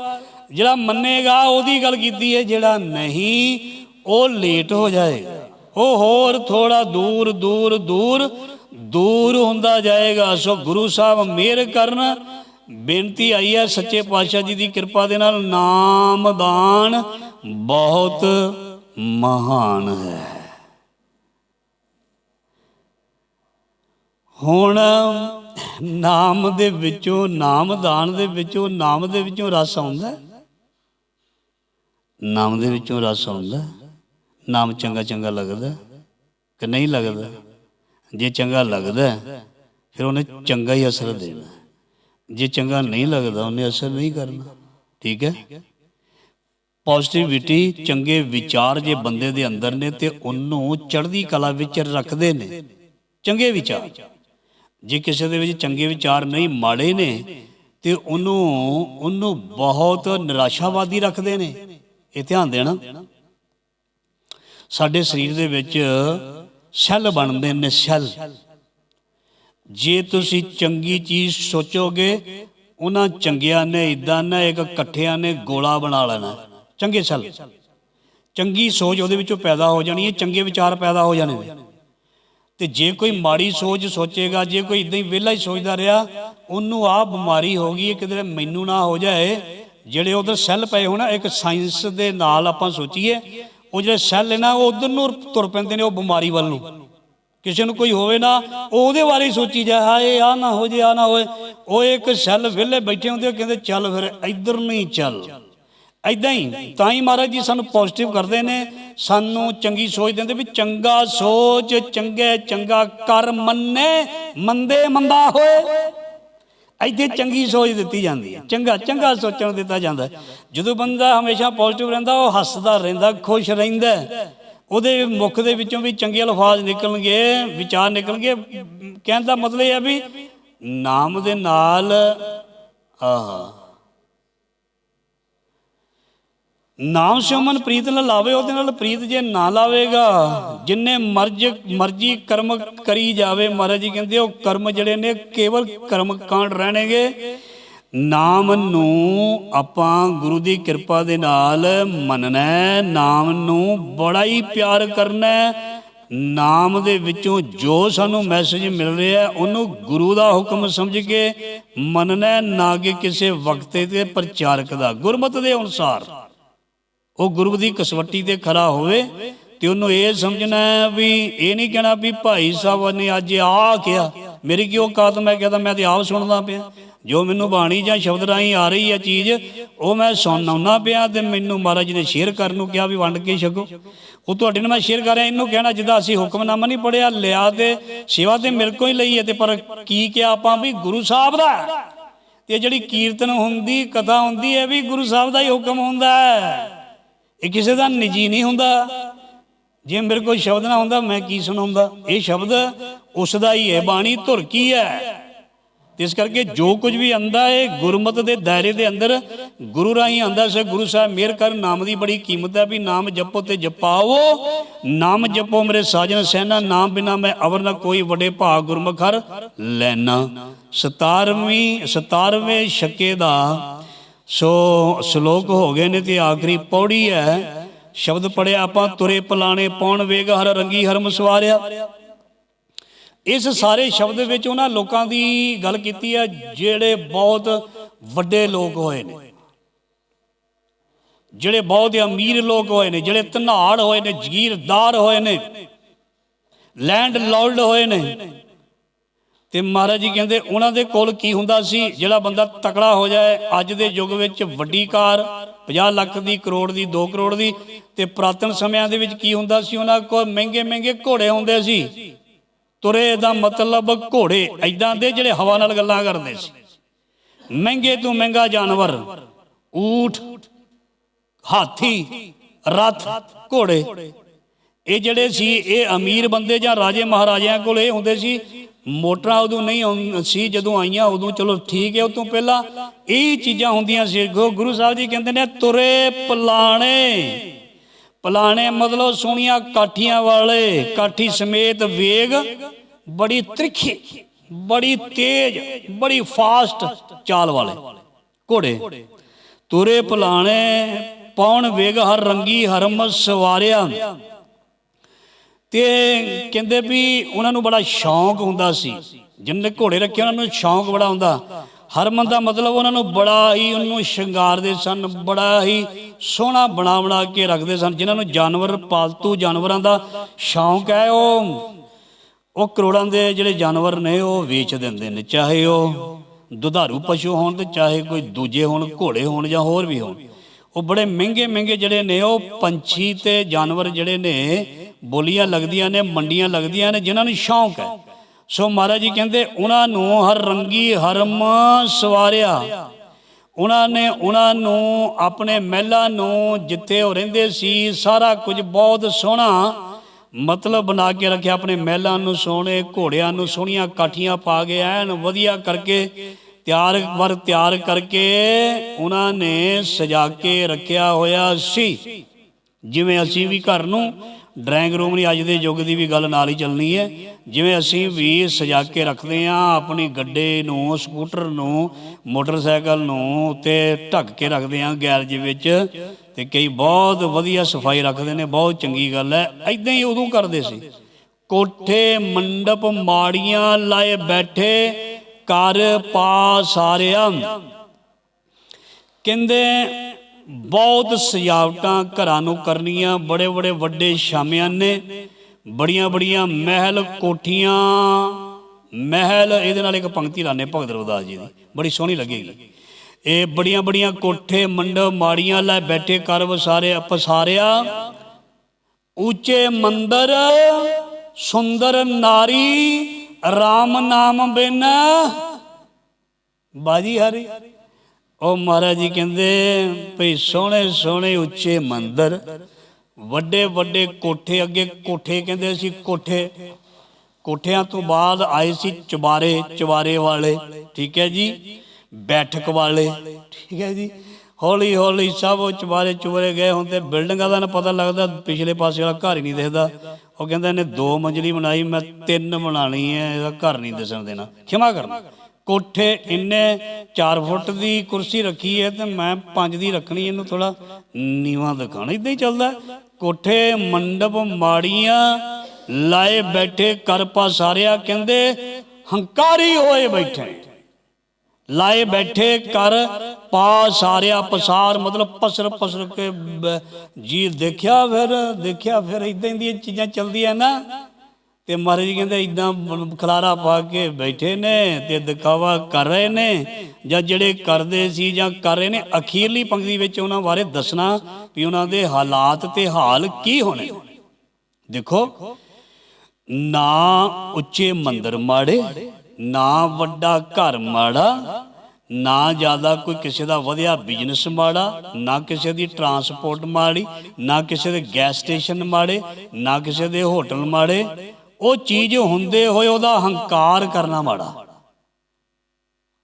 ਜਿਹੜਾ ਮੰਨੇਗਾ, ਉਹਦੀ ਗੱਲ ਕੀਤੀ ਹੈ, ਜਿਹੜਾ ਨਹੀਂ, ਉਹ ਲੇਟ ਹੋ ਜਾਏਗਾ ਉਹ ਹੋਰ ਥੋੜਾ ਦੂਰ ਦੂਰ ਦੂਰ ਦੂਰ ਹੁੰਦਾ ਜਾਏਗਾ। ਸੋ ਗੁਰੂ ਸਾਹਿਬ ਮਿਹਰ ਕਰਨ ਬੇਨਤੀ ਆਈ ਹੈ ਸੱਚੇ ਪਾਤਸ਼ਾਹ ਜੀ ਦੀ ਕਿਰਪਾ ਦੇ ਨਾਲ, ਨਾਮਦਾਨ ਬਹੁਤ ਮਹਾਨ ਹੈ। ਹੁਣ ਨਾਮ ਦੇ ਵਿੱਚੋਂ, ਨਾਮਦਾਨ ਦੇ ਵਿੱਚੋਂ, ਨਾਮ ਦੇ ਵਿੱਚੋਂ ਰਸ ਆਉਂਦਾ ਨਾਮ ਦੇ ਵਿੱਚੋਂ ਰਸ ਆਉਂਦਾ ਨਾਮ ਚੰਗਾ ਚੰਗਾ ਲੱਗਦਾ ਕਿ ਨਹੀਂ ਲੱਗਦਾ? ਜੇ ਚੰਗਾ ਲੱਗਦਾ ਫਿਰ ਉਹਨੇ ਚੰਗਾ ਹੀ ਅਸਰ ਦੇਣਾ ਜੇ ਚੰਗਾ ਨਹੀਂ ਲੱਗਦਾ, ਉਹਨੇ ਅਸਰ ਨਹੀਂ ਕਰਨਾ। ਠੀਕ ਹੈ? ਪੋਜ਼ਿਟਿਵਿਟੀ ਚੰਗੇ ਵਿਚਾਰ ਜੇ ਬੰਦੇ ਦੇ ਅੰਦਰ ਨੇ ਤੇ ਉਹਨੂੰ ਚੜ੍ਹਦੀ ਕਲਾ ਵਿੱਚ ਰੱਖਦੇ ਨੇ। ਚੰਗੇ ਵਿਚਾਰ। ਜੇ ਕਿਸੇ ਦੇ ਵਿੱਚ ਚੰਗੇ ਵਿਚਾਰ ਨਹੀਂ, ਮਾੜੇ ਨੇ, ਤੇ ਉਹਨੂੰ ਉਹਨੂੰ ਬਹੁਤ ਨਿਰਾਸ਼ਾਵਾਦੀ ਰੱਖਦੇ ਨੇ। ਇਹ ਧਿਆਨ ਦੇਣਾ। ਸਾਡੇ ਸਰੀਰ ਦੇ ਵਿੱਚ ਸੈੱਲ ਬਣਦੇ ਨੇ, ਸੈੱਲ। ਜੇ ਤੁਸੀਂ ਚੰਗੀ ਚੀਜ਼ ਸੋਚੋਗੇ, ਉਹਨਾਂ ਚੰਗਿਆਂ ਨੇ ਇਦਾਂ ਨਾ ਇੱਕ ਇਕੱਠਿਆਂ ਨੇ ਗੋਲਾ ਬਣਾ ਲੈਣਾ। ਚੰਗੇ ਸੈੱਲ। ਚੰਗੀ ਸੋਚ ਉਹਦੇ ਵਿੱਚੋਂ ਪੈਦਾ ਹੋ ਜਾਣੀ ਹੈ, ਚੰਗੇ ਵਿਚਾਰ ਪੈਦਾ ਹੋ ਜਾਣੇ ਨੇ। ਤੇ ਜੇ ਕੋਈ ਮਾੜੀ ਸੋਚ ਸੋਚੇਗਾ, ਜੇ ਕੋਈ ਇਦਾਂ ਹੀ ਵਿਹਲਾ ਹੀ ਸੋਚਦਾ ਰਿਹਾ, ਉਹਨੂੰ ਆ ਬਿਮਾਰੀ ਹੋ ਗਈ ਹੈ, ਕਿਤੇ ਮੈਨੂੰ ਨਾ ਹੋ ਜਾਏ, ਜਿਹੜੇ ਉਧਰ ਸੈੱਲ ਪਏ ਹੋਣਾ ਇੱਕ ਸਾਇੰਸ ਦੇ ਨਾਲ ਆਪਾਂ ਸੋਚੀਏ, ਉਹ ਜਿਹੜੇ ਸੈੱਲ ਨੇ ਨਾ, ਉਹ ਉਧਰ ਨੂੰ ਤੁਰ ਪੈਂਦੇ ਨੇ ਉਹ ਬਿਮਾਰੀ ਵੱਲ ਨੂੰ। ਕਿਸੇ ਨੂੰ ਕੋਈ ਹੋਵੇ ਨਾ, ਉਹ ਉਹਦੇ ਬਾਰੇ ਹੀ ਸੋਚੀ ਜਾ ਹਾਏ ਆ ਨਾ ਹੋ ਜੇ ਆ ਨਾ ਹੋਏ। ਉਹ ਇੱਕ ਸੈੱਲ ਵਿਹਲੇ ਬੈਠੇ ਹੁੰਦੇ ਕਹਿੰਦੇ, ਚੱਲ ਫਿਰ ਇੱਧਰ ਨਹੀਂ ਚੱਲ। ਐਦਾਂ ਹੀ, ਤਾਂ ਹੀ ਮਹਾਰਾਜ ਜੀ ਸਾਨੂੰ ਪੋਜ਼ਿਟਿਵ ਕਰਦੇ ਨੇ। ਸਾਨੂੰ ਚੰਗੀ ਸੋਚ ਦਿੰਦੇ ਵੀ ਚੰਗਾ ਸੋਚ, ਚੰਗੇ, ਚੰਗਾ ਕਰ ਮੰਨੇ, ਮੰਦੇ ਮੰਦਾ ਹੋਏ। ਇੱਥੇ ਚੰਗੀ ਸੋਚ ਦਿੱਤੀ ਜਾਂਦੀ ਹੈ। ਚੰਗਾ ਚੰਗਾ ਸੋਚਣ ਦਿੱਤਾ ਜਾਂਦਾ ਜਦੋਂ ਬੰਦਾ ਹਮੇਸ਼ਾ ਪੋਜ਼ਿਟਿਵ ਰਹਿੰਦਾ, ਉਹ ਹੱਸਦਾ ਰਹਿੰਦਾ, ਖੁਸ਼ ਰਹਿੰਦਾ ਉਹਦੇ ਮੁਖ ਦੇ ਵਿੱਚੋਂ ਵੀ ਚੰਗੇ ਅਲਫਾਜ਼ ਨਿਕਲਣਗੇ, ਵਿਚਾਰ ਨਿਕਲਣਗੇ। ਕਹਿਣ ਦਾ ਮਤਲਬ ਇਹ ਹੈ ਵੀ ਨਾਮ ਦੇ ਨਾਲ, ਆਹ, ਨਾਮ ਸ਼ਮਨ ਪ੍ਰੀਤ ਨਾਲ ਲਾਵੇ, ਉਹਦੇ ਨਾਲ ਪ੍ਰੀਤ ਜੇ ਨਾ ਲਾਵੇਗਾ, ਜਿੰਨੇ ਮਰਜ, ਮਰਜ਼ੀ ਕਰਮ ਕਰੀ ਜਾਵੇ, ਮਹਾਰਾਜ ਜੀ ਕਹਿੰਦੇ ਉਹ ਕਰਮ ਜਿਹੜੇ ਨੇ ਕੇਵਲ ਕਰਮ ਕਾਂਡ ਰਹਿਣਗੇ। ਨਾਮ ਨੂੰ ਆਪਾਂ ਗੁਰੂ ਦੀ ਕਿਰਪਾ ਦੇ ਨਾਲ ਮੰਨਣਾ ਨਾਮ ਨੂੰ ਬੜਾ ਹੀ ਪਿਆਰ ਕਰਨਾ ਨਾਮ ਦੇ ਵਿੱਚੋਂ ਜੋ ਸਾਨੂੰ ਮੈਸੇਜ ਮਿਲ ਰਿਹਾ ਉਹਨੂੰ ਗੁਰੂ ਦਾ ਹੁਕਮ ਸਮਝ ਕੇ ਮੰਨਣਾ ਨਾ ਕਿ ਕਿਸੇ ਵਕਤੇ ਤੇ ਪ੍ਰਚਾਰਕ ਦਾ। ਗੁਰਮਤ ਦੇ ਅਨੁਸਾਰ ਉਹ ਗੁਰੂ ਦੀ ਕਸਵੱਟੀ ਤੇ ਖਰਾ ਹੋਵੇ ਤੇ ਉਹਨੂੰ ਇਹ ਸਮਝਣਾ ਵੀ ਇਹ ਨਹੀਂ ਕਹਿਣਾ ਵੀ ਭਾਈ ਸਾਹਿਬ ਨੇ ਅੱਜ ਆ ਕਿਹਾ। ਮੇਰੀ ਕੀ ਔਕਾਤ ਮੈਂ ਕਹਦਾ ਮੈਂ ਤੇ ਆਪ ਸੁਣਦਾ ਪਿਆ। ਜੋ ਮੈਨੂੰ ਬਾਣੀ ਜਾਂ ਸ਼ਬਦ ਰਾਹੀਂ ਆ ਰਹੀ ਹੈ ਚੀਜ਼, ਉਹ ਮੈਂ ਸੁਣਾਉਣਾ ਪਿਆ ਤੇ ਮੈਨੂੰ ਮਹਾਰਾਜ ਜੀ ਨੇ ਸ਼ੇਅਰ ਕਰਨ ਨੂੰ ਕਿਹਾ ਵੀ ਵੰਡ ਕੇ ਛਕੋ। ਉਹ ਤੁਹਾਡੇ ਨਾਲ ਮੈਂ ਸ਼ੇਅਰ ਕਰ ਰਿਹਾ, ਇਹਨੂੰ ਕਹਿਣਾ ਜਿੱਦਾਂ ਅਸੀਂ ਹੁਕਮਨਾਮਾ ਨਹੀਂ ਪੜਿਆ ਲਿਆ ਤੇ ਸੇਵਾ ਤੇ ਮੇਰੇ ਕੋਲ ਹੀ ਲਈ ਹੈ ਤੇ ਪਰ ਕੀ ਕਿਹਾ ਆਪਾਂ ਵੀ ਗੁਰੂ ਸਾਹਿਬ ਦਾ ਹੈ। ਤੇ ਜਿਹੜੀ ਕੀਰਤਨ ਹੁੰਦੀ, ਕਥਾ ਹੁੰਦੀ ਹੈ ਵੀ ਗੁਰੂ ਸਾਹਿਬ ਦਾ ਹੀ ਹੁਕਮ ਹੁੰਦਾ ਹੈ। ਇਹ ਕਿਸੇ ਦਾ ਨਿੱਜੀ ਨਹੀਂ ਹੁੰਦਾ। ਜੇ ਮੇਰੇ ਕੋਲ ਸ਼ਬਦ ਨਾ ਹੁੰਦਾ, ਮੈਂ ਕੀ ਸੁਣਾਉਂਦਾ? ਇਹ ਸ਼ਬਦ ਉਸ ਦਾ ਹੀ ਹੈ, ਬਾਣੀ ਧੁਰ ਕੀ ਹੈ? ਤੇ ਇਸ ਕਰਕੇ ਜੋ ਕੁਝ ਵੀ ਆਂਦਾ ਹੈ ਗੁਰਮਤ ਦੇ ਦਾਇਰੇ ਦੇ ਅੰਦਰ ਗੁਰੂ ਰਾਹੀਂ ਆਂਦਾ ਸੇ, ਗੁਰੂ ਸਾਹਿਬ ਮਿਹਰ ਕਰ ਨਾਮ ਦੀ ਬੜੀ ਕੀਮਤ ਹੈ ਵੀ ਨਾਮ ਜਪੋ ਤੇ ਜਪਾਵੋ ਨਾਮ ਜਪੋ ਮੇਰੇ ਸਾਜਨ ਸਹਿਨਾ ਨਾਮ ਬਿਨਾ ਮੈਂ ਅਵਰ ਨਾ ਕੋਈ ਵੱਡੇ ਭਾਗ ਗੁਰਮੁਖ ਹਰ ਲੈਣਾ 17ਵੀਂ 17ਵੇਂ ਛੱਕੇ ਦਾ ਸੋ ਸ਼ਲੋਕ ਹੋ ਗਏ ਨੇ ਤੇ ਆਖਰੀ ਪੌੜੀ ਹੈ। ਸ਼ਬਦ ਪੜਿਆ ਆਪਾਂ, ਤੁਰੇ ਪਲਾਣੇ ਪੌਣ ਵੇਗ ਹਰ ਰੰਗੀ ਹਰਮ ਸਵਾਰਿਆ। ਇਸ ਸਾਰੇ ਸ਼ਬਦ ਵਿੱਚ ਉਹਨਾਂ ਲੋਕਾਂ ਦੀ ਗੱਲ ਕੀਤੀ ਹੈ, ਜਿਹੜੇ ਬਹੁਤ ਵੱਡੇ ਲੋਕ ਹੋਏ ਨੇ। ਜਿਹੜੇ ਬਹੁਤ ਅਮੀਰ ਲੋਕ ਹੋਏ ਨੇ, ਜਿਹੜੇ ਧਨਾੜ ਹੋਏ ਨੇ, ਜ਼ਗੀਰਦਾਰ ਹੋਏ ਨੇ ਲੈਂਡ ਲਾਰਡ ਹੋਏ ਨੇ। ਤੇ ਮਹਾਰਾਜ ਜੀ ਕਹਿੰਦੇ ਉਹਨਾਂ ਦੇ ਕੋਲ ਕੀ ਹੁੰਦਾ ਸੀ? ਜਿਹੜਾ ਬੰਦਾ ਤਕੜਾ ਹੋ ਜਾਏ, ਅੱਜ ਦੇ ਯੁੱਗ ਵਿੱਚ ਵੱਡੀ ਕਾਰ 50 ਲੱਖ ਦੀ, ਕਰੋੜ ਦੀ 2 ਕਰੋੜ ਦੀ, ਤੇ ਪ੍ਰਾਤਨ ਸਮਿਆਂ ਦੇ ਵਿੱਚ ਕੀ ਹੁੰਦਾ ਸੀ? ਉਹਨਾਂ ਕੋਲ ਮਹਿੰਗੇ ਮਹਿੰਗੇ ਘੋੜੇ ਹੁੰਦੇ ਸੀ। ਤੁਰੇ ਦਾ ਮਤਲਬ ਘੋੜੇ ਐਦਾਂ ਦੇ ਜਿਹੜੇ ਹਵਾ ਨਾਲ ਗੱਲਾਂ ਕਰਦੇ ਸੀ। ਮਹਿੰਗੇ ਤੋਂ ਮਹਿੰਗਾ ਜਾਨਵਰ, ਊਠ, ਹਾਥੀ, ਰੱਥ, ਘੋੜੇ। ਇਹ ਜਿਹੜੇ ਸੀ, ਇਹ ਅਮੀਰ ਬੰਦੇ ਜਾਂ ਰਾਜੇ ਮਹਾਰਾਜਿਆਂ ਕੋਲ ਇਹ ਹੁੰਦੇ ਸੀ, ਮੋਟਰਾਂ ਉਦੋਂ ਨਹੀਂ ਸੀ, ਜਦੋਂ ਆਈਆਂ ਉਦੋਂ ਚਲੋ ਠੀਕ ਹੈ ਉਹ ਤੋਂ ਪਹਿਲਾਂ ਇਹ ਚੀਜ਼ਾਂ ਹੁੰਦੀਆਂ ਸੀ। ਗੁਰੂ ਸਾਹਿਬ ਜੀ ਕਹਿੰਦੇ ਨੇ, ਤੁਰੇ ਪਲਾਣੇ। ਪਲਾਣੇ ਮਤਲਬ ਸੋਹਣੀਆਂ ਕਾਠੀਆਂ ਵਾਲੇ, ਕਾਠੀ ਸਮੇਤ ਵੇਗ ਬੜੀ ਤ੍ਰਿਖੀ, ਬੜੀ ਤੇਜ਼, ਬੜੀ ਫਾਸਟ ਚਾਲ ਵਾਲੇ। ਘੋੜੇ। ਤੁਰੇ ਪਲਾਣੇ ਪੌਣ ਵੇਗ ਹਰ ਰੰਗੀ ਹਰਮ ਸਵਾਰਿਆ। ਤੇ ਕਹਿੰਦੇ ਵੀ ਉਹਨਾਂ ਨੂੰ ਬੜਾ ਸ਼ੌਂਕ ਹੁੰਦਾ ਸੀ। ਜਿੰਨੇ ਘੋੜੇ ਰੱਖੇ, ਉਹਨਾਂ ਨੂੰ ਸ਼ੌਂਕ ਬੜਾ ਹੁੰਦਾ। ਹਰਮਨ ਦਾ ਮਤਲਬ ਉਹਨਾਂ ਨੂੰ ਬੜਾ ਹੀ ਉਹਨੂੰ ਸ਼ਿੰਗਾਰਦੇ ਸਨ, ਬੜਾ ਹੀ ਸੋਹਣਾ ਬਣਾ ਬਣਾ ਕੇ ਰੱਖਦੇ ਸਨ, ਜਿਨ੍ਹਾਂ ਨੂੰ ਜਾਨਵਰ, ਪਾਲਤੂ ਜਾਨਵਰਾਂ ਦਾ ਸ਼ੌਂਕ ਹੈ, ਉਹ ਉਹ ਕਰੋੜਾਂ ਦੇ ਜਿਹੜੇ ਜਾਨਵਰ ਨੇ, ਉਹ ਵੇਚ ਦਿੰਦੇ ਨੇ, ਚਾਹੇ ਉਹ ਦੁਧਾਰੂ ਪਸ਼ੂ ਹੋਣ ਤੇ ਚਾਹੇ ਕੋਈ ਦੂਜੇ ਹੋਣ, ਘੋੜੇ ਹੋਣ ਜਾਂ ਹੋਰ ਵੀ ਹੋਣ। ਉਹ ਬੜੇ ਮਹਿੰਗੇ ਮਹਿੰਗੇ ਜਿਹੜੇ ਨੇ, ਉਹ ਪੰਛੀ ਤੇ ਜਾਨਵਰ ਜਿਹੜੇ ਨੇ, ਬੋਲੀਆਂ ਲੱਗਦੀਆਂ ਨੇ, ਮੰਡੀਆਂ ਲੱਗਦੀਆਂ ਨੇ, ਜਿਨ੍ਹਾਂ ਨੂੰ ਸ਼ੌਂਕ ਹੈ। ਸੋ ਮਹਾਰਾਜ ਜੀ ਕਹਿੰਦੇ, ਉਹਨਾਂ ਨੂੰ ਹਰ ਰੰਗੀ ਹਰਮ ਸਵਾਰਿਆ। ਉਹਨਾਂ ਨੇ ਉਹਨਾਂ ਨੂੰ ਆਪਣੇ ਮਹਿਲਾਂ ਨੂੰ ਜਿੱਥੇ ਉਹ ਰਹਿੰਦੇ ਸੀ, ਸਾਰਾ ਕੁਝ ਬਹੁਤ ਸੋਹਣਾ ਮਤਲਬ ਬਣਾ ਕੇ ਰੱਖਿਆ, ਆਪਣੇ ਮਹਿਲਾਂ ਨੂੰ ਸੋਹਣੇ, ਘੋੜਿਆਂ ਨੂੰ ਸੋਹਣੀਆਂ ਕਾਠੀਆਂ ਪਾ ਕੇ, ਐਨ ਵਧੀਆ ਕਰਕੇ, ਤਿਆਰ ਵਰ ਤਿਆਰ ਕਰਕੇ ਉਹਨਾਂ ਨੇ ਸਜਾ ਕੇ ਰੱਖਿਆ ਹੋਇਆ ਸੀ। ਜਿਵੇਂ ਅਸੀਂ ਵੀ ਘਰ ਨੂੰ ਡਰਾਇੰਗ ਰੂਮ ਨਹੀਂ, ਅੱਜ ਦੇ ਯੁੱਗ ਦੀ ਵੀ ਗੱਲ ਨਾਲ ਹੀ ਚੱਲਣੀ ਹੈ। ਜਿਵੇਂ ਅਸੀਂ ਵੀ ਸਜਾ ਕੇ ਰੱਖਦੇ ਹਾਂ, ਆਪਣੀ ਗੱਡੇ ਨੂੰ, ਸਕੂਟਰ ਨੂੰ, ਮੋਟਰਸਾਈਕਲ ਨੂੰ ਉੱਤੇ ਢੱਕ ਕੇ ਰੱਖਦੇ ਹਾਂ ਗੈਰਜ ਵਿੱਚ ਤੇ ਕਈ ਬਹੁਤ ਵਧੀਆ ਸਫ਼ਾਈ ਰੱਖਦੇ ਨੇ, ਬਹੁਤ ਚੰਗੀ ਗੱਲ ਹੈ। ਐਦਾਂ ਹੀ ਉਦੋਂ ਕਰਦੇ ਸੀ। ਕੋਠੇ, ਮੰਡਪ ਮਾੜੀਆਂ ਲਾਏ ਬੈਠੇ ਕਰ ਪਾ ਸਾਰਿਆਂ। ਕਹਿੰਦੇ ਬਹੁਤ ਸਜਾਵਟਾਂ ਘਰਾਂ ਨੂੰ ਕਰਨੀਆਂ ਬੜੇ ਬੜੇ ਵੱਡੇ ਸ਼ਾਮਿਆਂ ਬੜੀਆਂ ਬੜੀਆਂ ਮਹਿਲ ਕੋਠੀਆਂ। ਮਹਿਲ, ਇਹਦੇ ਨਾਲ ਇੱਕ ਪੰਕਤੀ ਲਾਣੇ ਭਗਤ ਰਵਿਦਾਸ ਜੀ ਦੀ, ਬੜੀ ਸੋਹਣੀ ਲੱਗੇਗੀ। ਇਹ ਬੜੀਆਂ ਬੜੀਆਂ ਕੋਠੇ, ਮੰਡਪ ਮਾੜੀਆਂ, ਲੈ ਬੈਠੇ ਕਰ ਵਸਾਰੇ ਪਸਾਰਿਆ। ਉੱਚੇ ਮੰਦਰ, ਸੁੰਦਰ ਨਾਰੀ RAM ਨਾਮ ਬਿਨ। ਬਾਜੀ ਹਰੀ। ਉਹ ਮਹਾਰਾਜ ਜੀ ਕਹਿੰਦੇ, ਭਈ ਸੋਹਣੇ ਸੋਹਣੇ ਉੱਚੇ ਮੰਦਰ, ਵੱਡੇ ਵੱਡੇ ਕੋਠੇ, ਅੱਗੇ ਕੋਠੇ ਕਹਿੰਦੇ ਸੀ ਕੋਠੇ। ਕੋਠਿਆਂ ਤੋਂ ਬਾਅਦ ਆਏ ਸੀ ਚੁਬਾਰੇ ਚੁਬਾਰੇ ਵਾਲੇ, ਠੀਕ ਹੈ ਜੀ, ਬੈਠਕ ਵਾਲੇ, ਠੀਕ ਹੈ ਜੀ। ਹੌਲੀ ਹੌਲੀ ਸਭ ਉਹ ਚੁਬਾਰੇ ਚੁਬਾਰੇ ਗਏ ਹੁੰਦੇ ਬਿਲਡਿੰਗਾਂ ਦਾ ਨਾ ਪਤਾ ਲੱਗਦਾ, ਪਿਛਲੇ ਪਾਸੇ ਵਾਲਾ ਘਰ ਹੀ ਨਹੀਂ ਦਿਖਦਾ। ਉਹ ਕਹਿੰਦਾ ਇਹਨੇ ਦੋ ਮੰਜ਼ਲੀ ਬਣਾਈ, ਮੈਂ ਤਿੰਨ ਬਣਾਣੀ ਹੈ, ਇਹਦਾ ਘਰ ਨਹੀਂ ਦਿਸਣ ਦੇਣਾ, ਖਿਮਾ ਕਰਨਾ। ਕੋਠੇ ਇੰਨੇ 4 ਫੁੱਟ ਦੀ ਕੁਰਸੀ ਰੱਖੀ ਹੈ ਤੇ ਮੈਂ 5 ਦੀ ਰੱਖਣੀ ਇਹਨੂੰ ਥੋੜਾ ਨੀਵਾ ਦਿਖਾਣਾ ਇਦਾਂ ਹੀ ਚੱਲਦਾ ਕੋਠੇ, ਮੰਡਪ ਮਾੜੀਆਂ, ਲਾਏ ਬੈਠੇ ਕਰ ਸਾਰਿਆ ਕਹਿੰਦੇ, ਹੰਕਾਰੀ ਹੋਏ ਬੈਠੇ। ਲਾਏ ਬੈਠੇ ਕਰ ਪਾ ਸਾਰਿਆ ਪਸਾਰ, ਮਤਲਬ ਪਸਰ ਪਸਰ ਕੇ ਜੀ ਦੇਖਿਆ ਫਿਰ ਦੇਖਿਆ ਫਿਰ ਇਦਾਂ ਦੀਆਂ ਚੀਜ਼ਾਂ ਚੱਲਦੀਆਂ ਨਾ। ਤੇ ਮਹਾਰਾਜ ਜੀ ਕਹਿੰਦੇ ਇਦਾਂ ਖਲਾਰਾ ਪਾ ਕੇ ਬੈਠੇ ਨੇ ਤੇ ਦਿਖਾਵਾ ਕਰ ਰਹੇ ਨੇ ਜਾਂ ਜਿਹੜੇ ਕਰਦੇ ਸੀ ਜਾਂ ਕਰ ਰਹੇ ਨੇ, ਅਖੀਰਲੀ ਪੰਕਤੀ ਵਿੱਚ ਉਹਨਾਂ ਬਾਰੇ ਦੱਸਣਾ ਵੀ ਉਹਨਾਂ ਦੇ ਹਾਲਾਤ ਤੇ ਹਾਲ ਕੀ ਹੋਣੇ। ਦੇਖੋ, ਨਾ ਉੱਚੇ ਮੰਦਰ ਮਾੜੇ, ਨਾ ਵੱਡਾ ਘਰ ਮਾੜਾ, ਨਾ ਜ਼ਿਆਦਾ ਕੋਈ ਕਿਸੇ ਦਾ ਵਧਿਆ ਬਿਜ਼ਨਸ ਮਾੜਾ, ਨਾ ਕਿਸੇ ਦੀ ਟਰਾਂਸਪੋਰਟ ਮਾੜੀ, ਨਾ ਕਿਸੇ ਦੇ ਗੈਸ ਸਟੇਸ਼ਨ ਮਾੜੇ, ਨਾ ਕਿਸੇ ਦੇ ਹੋਟਲ ਮਾੜੇ ਉਹ ਚੀਜ਼ ਹੁੰਦੇ ਹੋਏ ਉਹਦਾ ਹੰਕਾਰ ਕਰਨਾ ਮਾੜਾ।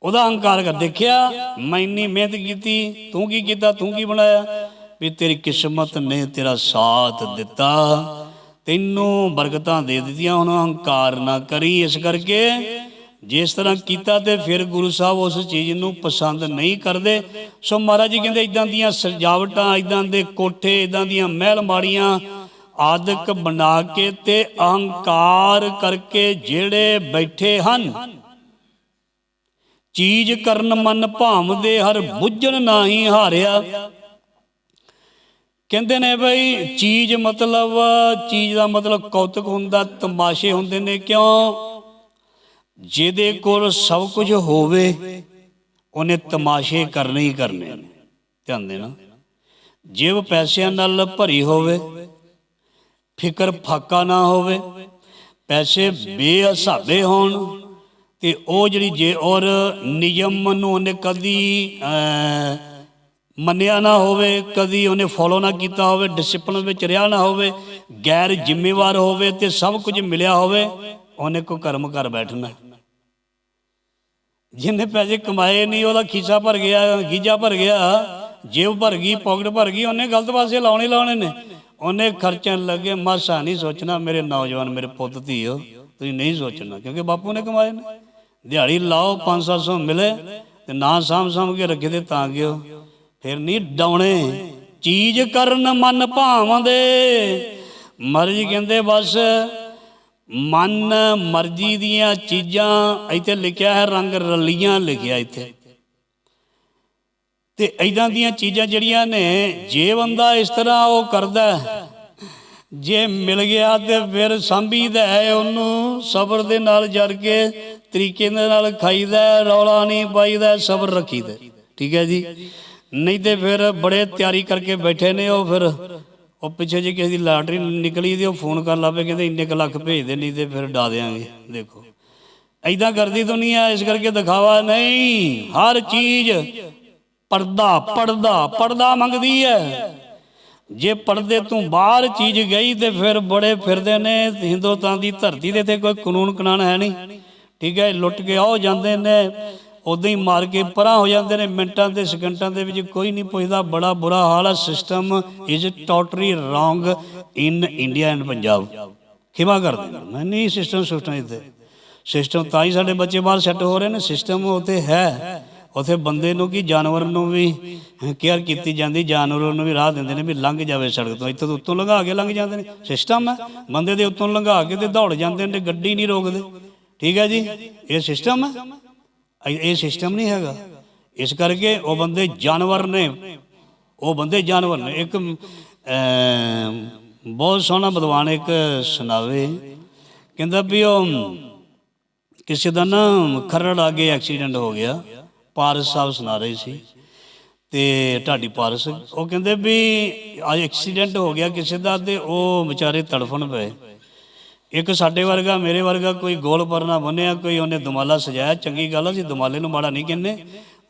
ਉਹਦਾ ਹੰਕਾਰ ਕਰ, ਦੇਖਿਆ, ਮੈਂ ਇੰਨੀ ਮਿਹਨਤ ਕੀਤੀ, ਤੂੰ ਕੀ ਕੀਤਾ, ਤੂੰ ਕੀ ਬਣਾਇਆ? ਵੀ ਤੇਰੀ ਕਿਸਮਤ ਨੇ ਤੇਰਾ ਸਾਥ ਦਿੱਤਾ। ਤੈਨੂੰ ਬਰਕਤਾਂ ਦੇ ਦਿੱਤੀਆਂ, ਹੁਣ ਹੰਕਾਰ ਨਾ ਕਰੀ। ਇਸ ਕਰਕੇ ਜਿਸ ਤਰ੍ਹਾਂ ਕੀਤਾ ਤੇ ਫਿਰ ਗੁਰੂ ਸਾਹਿਬ ਉਸ ਚੀਜ਼ ਨੂੰ ਪਸੰਦ ਨਹੀਂ ਕਰਦੇ। ਸੋ ਮਹਾਰਾਜ ਜੀ ਕਹਿੰਦੇ ਇਦਾਂ ਦੀਆਂ ਸਜਾਵਟਾਂ ਇਦਾਂ ਦੇ ਕੋਠੇ ਇਦਾਂ ਦੀਆਂ ਮਹਿਲ ਮਾੜੀਆਂ ਆਦਿਕ ਬਣਾ ਕੇ ਤੇ ਅਹੰਕਾਰ ਕਰਕੇ ਜਿਹੜੇ ਬੈਠੇ ਹਨ। ਚੀਜ਼ ਕਰਨ ਮਨ ਭਾਵਦੇ ਹਰ ਬੁੱਝਣ ਨਾਹੀ ਹਾਰਿਆ। ਕਹਿੰਦੇ ਨੇ ਬਈ, ਚੀਜ਼ ਮਤਲਬ, ਚੀਜ਼ ਦਾ ਮਤਲਬ ਕੌਤਕ ਹੁੰਦਾ, ਤਮਾਸ਼ੇ ਹੁੰਦੇ ਨੇ ਕਿਉਂ? ਜਿਹਦੇ ਕੋਲ ਸਭ ਕੁਝ ਹੋਵੇ, ਉਹਨੇ ਤਮਾਸ਼ੇ ਕਰਨੇ ਹੀ ਕਰਨੇ ਨੇ। ਧਿਆਨ ਦੇਣਾ। ਜੇਬ ਪੈਸਿਆਂ ਨਾਲ ਭਰੀ ਹੋਵੇ ਫਿਕਰ ਫਾਕਾ ਨਾ ਹੋਵੇ, ਪੈਸੇ ਬੇਹਿਸਾਬੇ ਹੋਣ, ਤੇ ਉਹ ਜਿਹੜੀ ਜੇ ਔਰ ਨਿਯਮ ਨੂੰ ਉਹਨੇ ਕਦੀ ਮੰਨਿਆ ਨਾ ਹੋਵੇ, ਕਦੀ ਉਹਨੇ ਫੋਲੋ ਨਾ ਕੀਤਾ ਹੋਵੇ ਡਿਸਪਲਿਨ ਵਿੱਚ ਰਿਹਾ ਨਾ ਹੋਵੇ, ਗੈਰ ਜ਼ਿੰਮੇਵਾਰ ਹੋਵੇ ਤੇ ਸਭ ਕੁਝ ਮਿਲਿਆ ਹੋਵੇ, ਉਹਨੇ ਕੋ ਕਰਮ ਕਰ ਬੈਠਣਾ। ਜਿਹਨੇ ਪੈਸੇ ਕਮਾਏ ਨਹੀਂ, ਉਹਦਾ ਖੀਸਾ ਭਰ ਗਿਆ ਗੀਜਾ ਭਰ ਗਿਆ, ਜੇਬ ਭਰ ਗਈ ਪਾਕਟ ਭਰ ਗਈ, ਉਹਨੇ ਗਲਤ ਪਾਸੇ ਲਾਉਣੇ ਲਾਉਣੇ ਨੇ। ਉਹਨੇ ਖਰਚਣ ਲੱਗੇ ਮਾਸਾ ਨਹੀਂ ਸੋਚਣਾ, ਮੇਰੇ ਨੌਜਵਾਨ, ਮੇਰੇ ਪੁੱਤ, ਧੀਓ, ਤੁਸੀਂ ਨਹੀਂ ਸੋਚਣਾ, ਕਿਉਂਕਿ ਬਾਪੂ ਨੇ ਕਮਾਏ ਨੇ। ਦਿਹਾੜੀ ਲਾਓ 500 ਮਿਲੇ ਤੇ ਨਾ ਸਾਂਭ ਸਾਂਭ ਕੇ ਰੱਖੇ ਤੇ ਤਾਂ ਗਿਓ। ਫਿਰ ਨਹੀਂ ਡਾਉਣੇ, ਚੀਜ਼ ਕਰਨ ਮਨ ਭਾਵਦੇ ਮਰਜ਼ੀ ਕਹਿੰਦੇ, ਬਸ ਮਨ ਮਰਜ਼ੀ ਦੀਆਂ ਚੀਜ਼ਾਂ, ਇੱਥੇ ਲਿਖਿਆ ਹੈ, ਰੰਗ ਰਲੀਆਂ ਲਿਖਿਆ ਇੱਥੇ। ਤੇ ਐਦਾਂ ਦੀਆਂ ਚੀਜ਼ਾਂ ਜਿਹੜੀਆਂ ਨੇ, ਜੇ ਬੰਦਾ ਇਸ ਤਰ੍ਹਾਂ ਉਹ ਕਰਦਾ ਜੇ ਮਿਲ ਗਿਆ ਤੇ ਫਿਰ ਸੰਭੀਦਾ ਹੈ ਉਹਨੂੰ, ਸਬਰ ਦੇ ਨਾਲ ਜਰ ਕੇ, ਤਰੀਕੇ ਦੇ ਨਾਲ ਖਾਈਦਾ ਰੌਲਾ ਨਹੀਂ ਪਾਈਦਾ, ਸਬਰ ਰੱਖੀਦਾ ਠੀਕ ਹੈ ਜੀ? ਨਹੀਂ ਤੇ ਫਿਰ ਬੜੇ ਤਿਆਰੀ ਕਰਕੇ ਬੈਠੇ ਨੇ ਉਹ ਫਿਰ, ਉਹ ਪਿੱਛੇ ਜੇ ਕਿਸੇ ਦੀ ਲਾਟਰੀ ਨਿਕਲੀ ਤੇ ਉਹ ਫੋਨ ਕਰਨ ਲੱਪੇ ਕਹਿੰਦੇ ਇੰਨੇ ਕੁ ਲੱਖ ਭੇਜ ਦੇ ਨਹੀਂ ਤੇ ਫਿਰ ਡਾ ਦੇਾਂਗੇ ਦੇਖੋ। ਐਦਾਂ ਕਰਦੀ ਦੁਨੀਆ ਇਸ ਕਰਕੇ ਦਿਖਾਵਾ ਨਹੀਂ, ਹਰ ਚੀਜ਼ ਪਰਦਾ ਪਰਦਾ ਪਰਦਾ ਮੰਗਦੀ ਹੈ ਜੇ ਪਰਦੇ ਤੋਂ ਬਾਹਰ ਚੀਜ਼ ਗਈ ਤੇ ਫਿਰ ਬੜੇ ਫਿਰਦੇ ਨੇ, ਹਿੰਦੁਸਤਾਨ ਦੀ ਧਰਤੀ ਦੇ ਤੇ ਕੋਈ ਕਾਨੂੰਨ ਕਨਾਨ ਹੈ ਨਹੀਂ। ਠੀਕ ਹੈ ਲੁੱਟ ਕੇ ਆਉ ਜਾਂਦੇ ਨੇ ਉਦਾਂ ਹੀ ਮਾਰ ਕੇ ਪਰਾਂ ਹੋ ਜਾਂਦੇ ਨੇ, ਮਿੰਟਾਂ ਤੇ ਸਕਿੰਟਾਂ ਦੇ ਵਿੱਚ ਕੋਈ ਨਹੀਂ ਪੁੱਛਦਾ, ਬੜਾ ਬੁਰਾ ਹਾਲ ਹੈ system is totally wrong in India and Punjab ਖਿਮਾ ਕਰਦੇ ਮੈਂ ਨਹੀਂ ਸਿਸਟਮ ਸਿਸਟਮ ਇੱਥੇ। ਸਿਸਟਮ ਤਾਂ ਹੀ ਸਾਡੇ ਬੱਚੇ ਬਾਹਰ ਸੈੱਟ ਹੋ ਰਹੇ ਨੇ ਸਿਸਟਮ ਉਤੇ ਹੈ। ਉਥੇ ਬੰਦੇ ਨੂੰ ਕੀ, ਜਾਨਵਰ ਨੂੰ ਵੀ ਕੇਅਰ ਕੀਤੀ ਜਾਂਦੀ, ਜਾਨਵਰ ਨੂੰ ਵੀ ਰਾਹ ਦਿੰਦੇ ਨੇ ਵੀ ਲੰਘ ਜਾਵੇ ਸੜਕ ਤੋਂ, ਇੱਥੋਂ ਤੋਂ ਉੱਤੋਂ ਲੰਘਾ ਕੇ ਲੰਘ ਜਾਂਦੇ ਨੇ। ਸਿਸਟਮ ਹੈ, ਬੰਦੇ ਦੇ ਉੱਤੋਂ ਲੰਘਾ ਕੇ ਤੇ ਦੌੜ ਜਾਂਦੇ ਨੇ, ਗੱਡੀ ਨਹੀਂ ਰੋਕਦੇ। ਠੀਕ ਹੈ ਜੀ? ਇਹ ਸਿਸਟਮ ਹੈ? ਇਹ- ਸਿਸਟਮ ਨਹੀਂ ਹੈਗਾ। ਇਸ ਕਰਕੇ ਉਹ ਬੰਦੇ ਜਾਨਵਰ ਨੇ, ਉਹ ਬੰਦੇ ਜਾਨਵਰ ਨੇ। ਇੱਕ ਬਹੁਤ ਸੋਹਣਾ ਵਿਦਵਾਨ ਇੱਕ ਸੁਣਾਵੇ, ਕਹਿੰਦਾ ਵੀ ਉਹ, ਕਿਸੇ ਦਾ ਨਾ ਖਰੜ ਆਗੇ ਐਕਸੀਡੈਂਟ ਹੋ ਗਿਆ। ਪਾਰਸ ਸਾਹਿਬ ਸੁਣਾ ਰਹੇ ਸੀ ਤੇ ਢਾਡੀ ਪਾਰਸ, ਉਹ ਕਹਿੰਦੇ ਵੀ ਅੱਜ ਐਕਸੀਡੈਂਟ ਹੋ ਗਿਆ ਕਿਸੇ ਦਾ ਤੇ ਉਹ ਵਿਚਾਰੇ ਤੜਫਣ ਪਏ। ਇੱਕ ਸਾਡੇ ਵਰਗਾ, ਮੇਰੇ ਵਰਗਾ ਕੋਈ ਗੋਲ ਪਰਨਾ ਬੰਨਿਆ, ਕੋਈ ਉਹਨੇ ਦੁਮਾਲਾ ਸਜਾਇਆ। ਚੰਗੀ ਗੱਲ ਅਸੀਂ ਦਮਾਲੇ ਨੂੰ ਮਾੜਾ ਨਹੀਂ ਕਹਿੰਦੇ।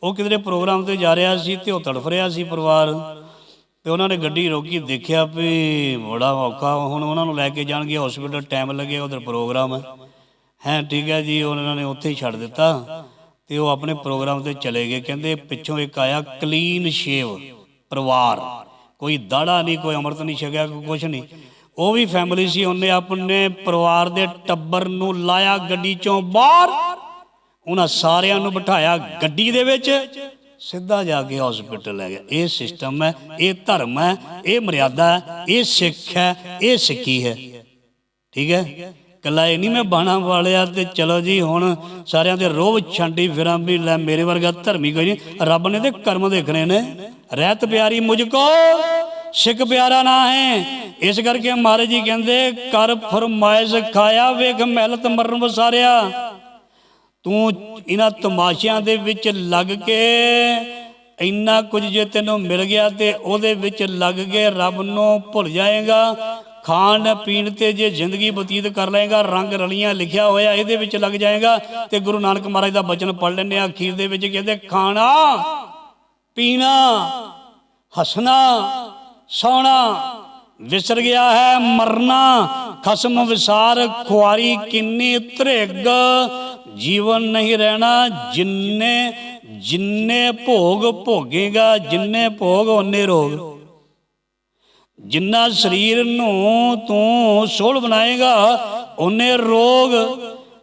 ਉਹ ਕਿਧਰੇ ਪ੍ਰੋਗਰਾਮ ਤੇ ਜਾ ਰਿਹਾ ਸੀ ਤੇ ਉਹ ਤੜਫ ਰਿਹਾ ਸੀ ਪਰਿਵਾਰ। ਤੇ ਉਹਨਾਂ ਨੇ ਗੱਡੀ ਰੋਕੀ, ਦੇਖਿਆ ਵੀ ਬੜਾ ਔਖਾ। ਹੁਣ ਉਹਨਾਂ ਨੂੰ ਲੈ ਕੇ ਜਾਣਗੇ ਹਸਪੀਟਲ ਟਾਈਮ ਲੱਗੇਗਾ ਉਧਰ ਪ੍ਰੋਗਰਾਮ ਹੈ। ਹੈ, ਠੀਕ ਹੈ ਜੀ, ਉਹਨਾਂ ਨੇ ਉੱਥੇ ਹੀ ਛੱਡ ਦਿੱਤਾ। ਤੇ ਉਹ ਆਪਣੇ ਪ੍ਰੋਗਰਾਮ ਤੇ ਚਲੇ ਗਏ। ਕਹਿੰਦੇ ਪਿੱਛੋਂ ਇੱਕ ਆਇਆ, ਕਲੀਨ ਸ਼ੇਵ ਪਰਿਵਾਰ। ਕੋਈ ਦਾੜਾ ਨਹੀਂ, ਕੋਈ ਅੰਮ੍ਰਿਤ ਨਹੀਂ ਛਕਿਆ, ਕੋਈ ਕੁਛ ਨਹੀਂ। ਉਹ ਵੀ ਫੈਮਿਲੀ ਸੀ, ਉਹਨੇ ਆਪਣੇ ਪਰਿਵਾਰ ਦੇ ਟੱਬਰ ਨੂੰ ਲਾਇਆ ਗੱਡੀ ਚੋਂ ਬਾਹਰ। ਉਹਨਾਂ ਸਾਰਿਆਂ ਨੂੰ ਬਿਠਾਇਆ ਗੱਡੀ ਦੇ ਵਿੱਚ। ਸਿੱਧਾ ਜਾ ਕੇ ਹਸਪੀਟਲ ਲੈ ਗਿਆ। ਇਹ ਸਿਸਟਮ ਹੈ, ਇਹ ਧਰਮ ਹੈ, ਇਹ ਮਰਿਆਦਾ ਹੈ, ਇਹ ਸਿੱਖ ਹੈ, ਇਹ ਸਿੱਖੀ ਹੈ। ਠੀਕ ਹੈ? ਕੱਲਾ ਇਹ ਨਹੀਂ ਮੈਂ ਬਾਣਾ ਵਾਲਿਆ ਤੇ ਚਲੋ ਜੀ, ਹੁਣ ਸਾਰਿਆਂ ਦੇ ਰੋਹ ਛਾਂਡੀ ਫਿਰਾਂ ਵੀ ਲੈ ਮੇਰੇ ਵਰਗਾ ਧਰਮੀ ਕੋਈ ਨਹੀਂ। ਰੱਬ ਨੇ ਤੇ ਕਰਮ ਦੇਖਣੇ ਨੇ। ਰਹਿਤ ਪਿਆਰੀ ਮੁਝ ਕੋ, ਸਿੱਖ ਪਿਆਰਾ ਨਾ ਹੈ। ਇਸ ਕਰਕੇ ਮਹਾਰਾਜ ਜੀ ਕਹਿੰਦੇ, ਕਰ ਫਰਮਾਇਸ਼ ਖਾਇਆ ਵੇਖ ਮਹਿਲਤ ਮਰਨ ਵਸਾਰਿਆ। ਤੂੰ ਇਹਨਾਂ ਤਮਾਸ਼ਿਆਂ ਦੇ ਵਿੱਚ ਲੱਗ ਕੇ ਇੰਨਾ ਕੁਝ ਜੇ ਤੈਨੂੰ ਮਿਲ ਗਿਆ ਤੇ ਉਹਦੇ ਵਿੱਚ ਲੱਗ ਕੇ ਰੱਬ ਨੂੰ ਭੁੱਲ ਜਾਏਗਾ। ਖਾਣ ਪੀਣ ਤੇ ਜੇ ਜ਼ਿੰਦਗੀ ਬਤੀਤ ਕਰ ਲਏਗਾ, ਰੰਗ ਰਲੀਆਂ ਲਿਖਿਆ ਹੋਇਆ ਇਹਦੇ ਵਿੱਚ ਲੱਗ ਜਾਏਗਾ ਤੇ ਗੁਰੂ ਨਾਨਕ ਮਹਾਰਾਜ ਦਾ ਬਚਨ ਪੜ ਲੈਂਦੇ ਆ ਅਖੀਰ ਦੇ ਵਿੱਚ ਕਹਿੰਦੇ, ਖਾਣਾ, ਪੀਣਾ, ਹੱਸਣਾ, ਸੌਣਾ, ਵਿਸਰ ਗਿਆ ਹੈ, ਮਰਨਾ, ਖਸਮ ਵਿਸਾਰ, ਖੁਆਰੀ ਕਿੰਨੀ ਧ੍ਰਿਗ, ਜੀਵਨ ਨਹੀਂ ਰਹਿਣਾ, ਜਿੰਨੇ ਜਿੰਨੇ ਭੋਗ ਭੋਗੇਗਾ, ਜਿੰਨੇ ਭੋਗ ਉਹਨੇ ਰੋਗ। ਜਿੰਨਾ ਸਰੀਰ ਨੂੰ ਤੂੰ ਸੋਲ ਬਣਾਏਗਾ, ਉਹਨੇ ਰੋਗ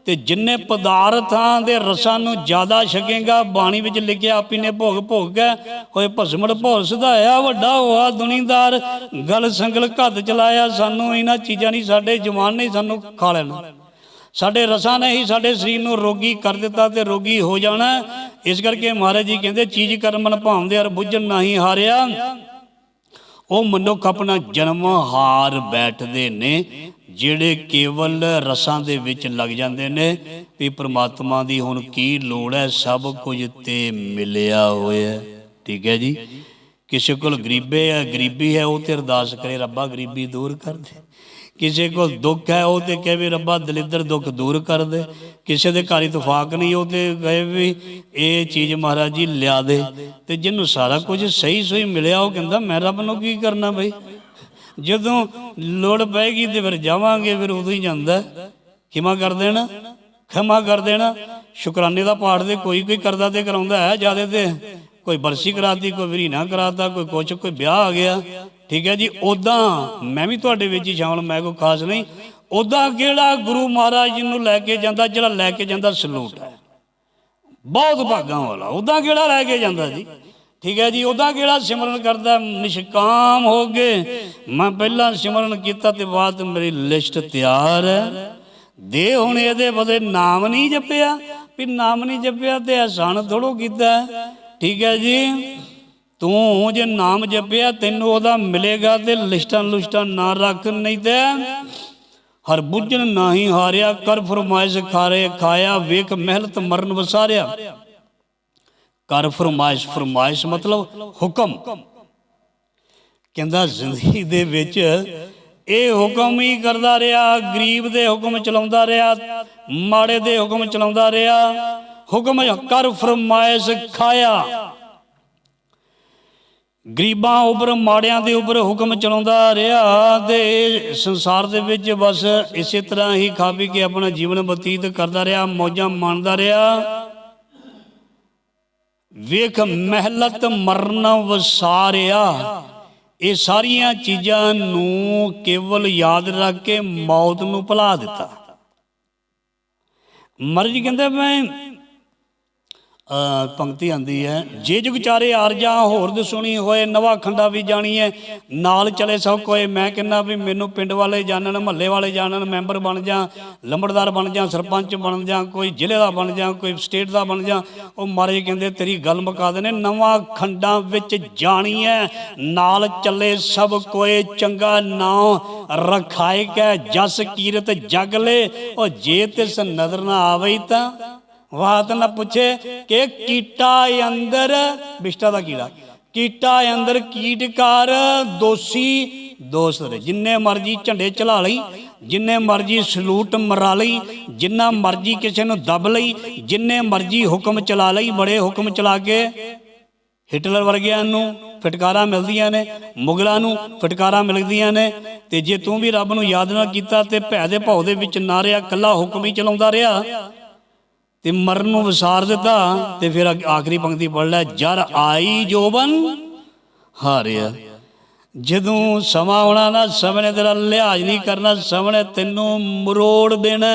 ਤੇ ਜਿੰਨੇ ਪਦਾਰਥਾਂ ਦੇ ਰਸਾਂ ਨੂੰ ਜ਼ਿਆਦਾ ਛਕੇਗਾ, ਬਾਣੀ ਵਿੱਚ ਲਿਖਿਆ, ਆਪੀ ਨੇ ਭੋਗ ਭੋਗ ਕੇ ਹੋਏ ਭਸਮੜ ਭੋਗ ਸੁਧਾਇਆ, ਵੱਡਾ ਹੋਆ ਦੁਨੀਦਾਰ, ਗਲ ਸੰਗਲ ਘੱਤ ਚਲਾਇਆ, ਸਾਨੂੰ ਇਹਨਾਂ ਚੀਜ਼ਾਂ ਨਹੀਂ, ਸਾਡੇ ਜਵਾਨ ਨੇ ਸਾਨੂੰ ਖਾ ਲੈਣਾ। ਸਾਡੇ ਰਸਾਂ ਨੇ ਹੀ ਸਾਡੇ ਸਰੀਰ ਨੂੰ ਰੋਗੀ ਕਰ ਦਿੱਤਾ ਤੇ ਰੋਗੀ ਹੋ ਜਾਣਾ। ਇਸ ਕਰਕੇ ਮਹਾਰਾਜ ਜੀ ਕਹਿੰਦੇ, ਚੀਜ਼ ਕਰਮਨ ਭਾਉਂਦੇ ਅਰ ਬੁੱਝਣ ਨਹੀਂ ਹਾਰਿਆ। ਉਹ ਮਨੁੱਖ ਆਪਣਾ ਜਨਮ ਹਾਰ ਬੈਠਦੇ ਨੇ, ਜਿਹੜੇ ਕੇਵਲ ਰਸਾਂ ਦੇ ਵਿੱਚ ਲੱਗ ਜਾਂਦੇ ਨੇ ਵੀ ਪ੍ਰਮਾਤਮਾ ਦੀ ਹੁਣ ਕੀ ਲੋੜ ਹੈ, ਸਭ ਕੁਝ ਤੇ ਮਿਲਿਆ ਹੋਇਆ ਠੀਕ ਹੈ ਜੀ? ਕਿਸੇ ਕੋਲ ਗਰੀਬੇ ਹੈ, ਗਰੀਬੀ ਹੈ, ਉਹ ਤੇ ਅਰਦਾਸ ਕਰੇ, ਰੱਬਾ ਗਰੀਬੀ ਦੂਰ ਕਰ ਦੇ। ਕਿਸੇ ਕੋਲ ਦੁੱਖ ਹੈ, ਉਹ ਤੇ ਕਹੇ ਵੀ ਰੱਬਾ ਦਲਿੱਦਰ ਦੁੱਖ ਦੂਰ ਕਰ ਦੇ। ਕਿਸੇ ਦੇ ਘਰ ਇਤਫਾਕ ਨਹੀਂ, ਉਹ ਤੇ ਕਹੇ ਵੀ ਇਹ ਚੀਜ਼ ਮਹਾਰਾਜ ਜੀ ਲਿਆ ਦੇ। ਤੇ ਜਿਹਨੂੰ ਸਾਰਾ ਕੁਝ ਸਹੀ ਸਹੀ ਮਿਲਿਆ, ਉਹ ਕਹਿੰਦਾ ਮੈਂ ਰੱਬ ਨੂੰ ਕੀ ਕਰਨਾ ਬਈ? ਜਦੋਂ ਲੋੜ ਪੈਗੀ ਤੇ ਫਿਰ ਜਾਵਾਂਗੇ, ਫਿਰ ਉਦੋਂ ਹੀ ਜਾਂਦਾ। ਖਿਮਾ ਕਰ ਦੇਣਾ, ਖਿਮਾ ਕਰ ਦੇਣਾ। ਸ਼ੁਕਰਾਨੇ ਦਾ ਪਾਠ ਦੇ ਕੋਈ ਕੋਈ ਕਰਦਾ ਤੇ ਕਰਾਉਂਦਾ ਹੈ ਜਿਆਦੇ ਤੇ। ਕੋਈ ਬਰਸੀ ਕਰਾਤੀ, ਕੋਈ ਵੀਰੀਨਾ ਕਰਾਤਾ, ਕੋਈ ਕੁਛ, ਕੋਈ ਵਿਆਹ ਆ ਗਿਆ। ਠੀਕ ਹੈ ਜੀ? ਉਦਾਂ ਮੈਂ ਵੀ ਤੁਹਾਡੇ ਵਿੱਚ ਹੀ ਸ਼ਾਮਲ, ਮੈਂ ਕੋਈ ਖਾਸ ਨਹੀਂ। ਉਦਾਂ ਕਿਹੜਾ ਗੁਰੂ ਮਹਾਰਾਜ ਜੀ ਨੂੰ ਲੈ ਕੇ ਜਾਂਦਾ, ਜਿਹੜਾ ਲੈ ਕੇ ਜਾਂਦਾ ਸਲੂਟ ਹੈ? ਬਹੁਤ ਭਾਗਾਂ ਵਾਲਾ। ਉਦਾਂ ਕਿਹੜਾ ਲੈ ਕੇ ਜਾਂਦਾ ਜੀ? ਠੀਕ ਹੈ ਜੀ? ਉਦਾਂ ਕਿਹੜਾ ਸਿਮਰਨ ਕਰਦਾ? ਨਿਸ਼ਕਾਮ ਹੋ ਗਏ। ਮੈਂ ਪਹਿਲਾਂ ਸਿਮਰਨ ਕੀਤਾ ਤੇ ਬਾਅਦ ਮੇਰੀ ਲਿਸਟ ਤਿਆਰ ਹੈ। ਦੇ ਹੁਣ ਇਹਦੇ ਬਦੇ ਨਾਮ ਨਹੀਂ ਜਪਿਆ। ਵੀ ਨਾਮ ਨਹੀਂ ਜਪਿਆ ਤੇ ਅਸਾਨ ਥੋੜੋ ਕੀਤਾ। ਠੀਕ ਹੈ ਜੀ? ਤੂੰ ਜੇ ਨਾਮ ਜਪਿਆ, ਤੈਨੂੰ ਉਹਦਾ ਮਿਲੇਗਾ ਤੇ ਲਿਸਟਾਂ ਲੁਸਟਾਂ ਨਾ ਰੱਖ, ਨਹੀਂ ਤੇ ਹਰ ਬੁੱਝਣ ਨਾਹੀ ਹਾਰਿਆ, ਕਰ ਫਰਮਾਇਸ਼ ਖਾਰੇ ਖਾਇਆ, ਵੇਖ ਮਹਿਲਤ ਮਰਨ ਵਸਾਰਿਆ। ਕਰ ਫਰਮਾਇਸ਼ ਫਰਮਾਇਸ਼ ਮਤਲਬ ਹੁਕਮ। ਕਹਿੰਦਾ ਜ਼ਿੰਦਗੀ ਦੇ ਵਿੱਚ ਇਹ ਹੁਕਮ ਹੀ ਕਰਦਾ ਰਿਹਾ, ਗਰੀਬ ਦੇ ਹੁਕਮ ਚਲਾਉਂਦਾ ਰਿਹਾ, ਮਾੜੇ ਦੇ ਹੁਕਮ ਚਲਾਉਂਦਾ ਰਿਹਾ। ਹੁਕਮ ਕਰ ਫਰਮਾਇਸ਼ ਖਾਇਆ। ਗਰੀਬਾਂ ਉੱਪਰ, ਮਾੜਿਆਂ ਦੇ ਉੱਪਰ ਹੁਕਮ ਚਲਾਉਂਦਾ ਰਿਹਾ ਤੇ ਸੰਸਾਰ ਦੇ ਵਿੱਚ ਬਸ ਇਸੇ ਤਰ੍ਹਾਂ ਹੀ ਖਾ ਪੀ ਕੇ ਆਪਣਾ ਜੀਵਨ ਬਤੀਤ ਕਰਦਾ ਰਿਹਾ, ਮੌਜਾਂ ਮਾਣਦਾ ਰਿਹਾ। ਵੇਖ ਮਹਿਲਤ ਮਰਨ ਵਸਾਰਿਆ, ਇਹ ਸਾਰੀਆਂ ਚੀਜ਼ਾਂ ਨੂੰ ਕੇਵਲ ਯਾਦ ਰੱਖ ਕੇ ਮੌਤ ਨੂੰ ਭੁਲਾ ਦਿੱਤਾ। ਮਰਜ ਕਹਿੰਦਾ, ਮੈਂ ਪੰਕਤੀ ਆਂਦੀ ਹੈ, ਜੇ ਜੁਗ ਚਾਰੇ ਆਰ ਜਾ ਹੋਰ ਦੇ ਸੁਣੀ ਹੋਏ, ਨਵਾ ਖੰਡਾ ਵੀ ਜਾਣੀ ਹੈ, ਨਾਲ ਚਲੇ ਸਭ ਕੋਏ, ਮੈਂ ਕਹਿੰਦਾ ਵੀ ਮੈਨੂੰ ਪਿੰਡ ਵਾਲੇ ਜਾਣਨ, ਮਹੱਲੇ ਵਾਲੇ ਜਾਣਨ, ਮੈਂਬਰ ਬਣ ਜਾ, ਲੰਬੜਦਾਰ ਬਣ ਜਾ, ਸਰਪੰਚ ਬਣ ਜਾ, ਕੋਈ ਜ਼ਿਲ੍ਹੇ ਦਾ ਬਣ ਜਾ, ਕੋਈ ਸਟੇਟ ਦਾ ਬਣ ਜਾ, ਉਹ ਮਹਾਰਾਜ ਕਹਿੰਦੇ, ਤੇਰੀ ਗੱਲ ਮੁਕਾ ਦੇਣੇ, ਨਵਾਂ ਖੰਡਾਂ ਵਿੱਚ ਜਾਣੀ ਹੈ, ਨਾਲ ਚੱਲੇ ਸਭ ਕੋਏ, ਚੰਗਾ ਨਾਮ ਰਖਾਏ ਕੈ, ਜਸ ਕੀਰਤ ਜਗ ਲੈ, ਉਹ ਜੇ ਤਿਸ ਨਜ਼ਰ ਨਾ ਆਵੇ ਤਾਂ ਬਾਤ ਨਾ ਪੁੱਛੇ ਕਿ ਕੀਟਾ ਅੰਦਰ, ਬਿਸ਼ਟਾ ਦਾ ਕੀੜਾ। ਕੀਟਾ ਅੰਦਰ ਕੀਟਕਾਰ ਦੋਸ਼ੀ, ਦੋਸਤ ਜਿੰਨੇ ਮਰਜ਼ੀ ਝੰਡੇ ਚਲਾ ਲਈ, ਜਿੰਨੇ ਮਰਜ਼ੀ ਸਲੂਟ ਮਰਾ ਲਈ, ਜਿੰਨਾ ਮਰਜ਼ੀ ਕਿਸੇ ਨੂੰ ਦਬ ਲਈ, ਜਿੰਨੇ ਮਰਜ਼ੀ ਹੁਕਮ ਚਲਾ ਲਈ, ਬੜੇ ਹੁਕਮ ਚਲਾ ਕੇ ਹਿਟਲਰ ਵਰਗਿਆਂ ਨੂੰ ਫਟਕਾਰਾਂ ਮਿਲਦੀਆਂ ਨੇ, ਮੁਗਲਾਂ ਨੂੰ ਫਟਕਾਰਾਂ ਮਿਲਦੀਆਂ ਨੇ। ਤੇ ਜੇ ਤੂੰ ਵੀ ਰੱਬ ਨੂੰ ਯਾਦ ਨਾ ਕੀਤਾ ਤੇ ਭੈ ਦੇ ਭੌ ਦੇ ਵਿੱਚ ਨਾ ਰਿਹਾ, ਕੱਲਾ ਹੁਕਮ ਹੀ ਚਲਾਉਂਦਾ ਰਿਹਾ। ਤੇ ਮਰਨ ਨੂੰ ਵਿਸਾਰ ਦਿੱਤਾ ਤੇ ਫਿਰ ਆਖਰੀ ਪੰਕਤੀ ਪੜ ਲੈ, ਜਰ ਆਈ ਜੋਬਨ ਹਾਰਿਆ। ਜਦੋਂ ਸਮਾਂ ਆਉਣਾ ਨਾ ਸਮੇਂ ਨੇ ਤੇਰਾ ਲਿਹਾਜ਼ ਨਹੀਂ ਕਰਨਾ ਸਮੇਂ ਨੇ ਤੈਨੂੰ ਮਰੋੜ ਦੇਣਾ,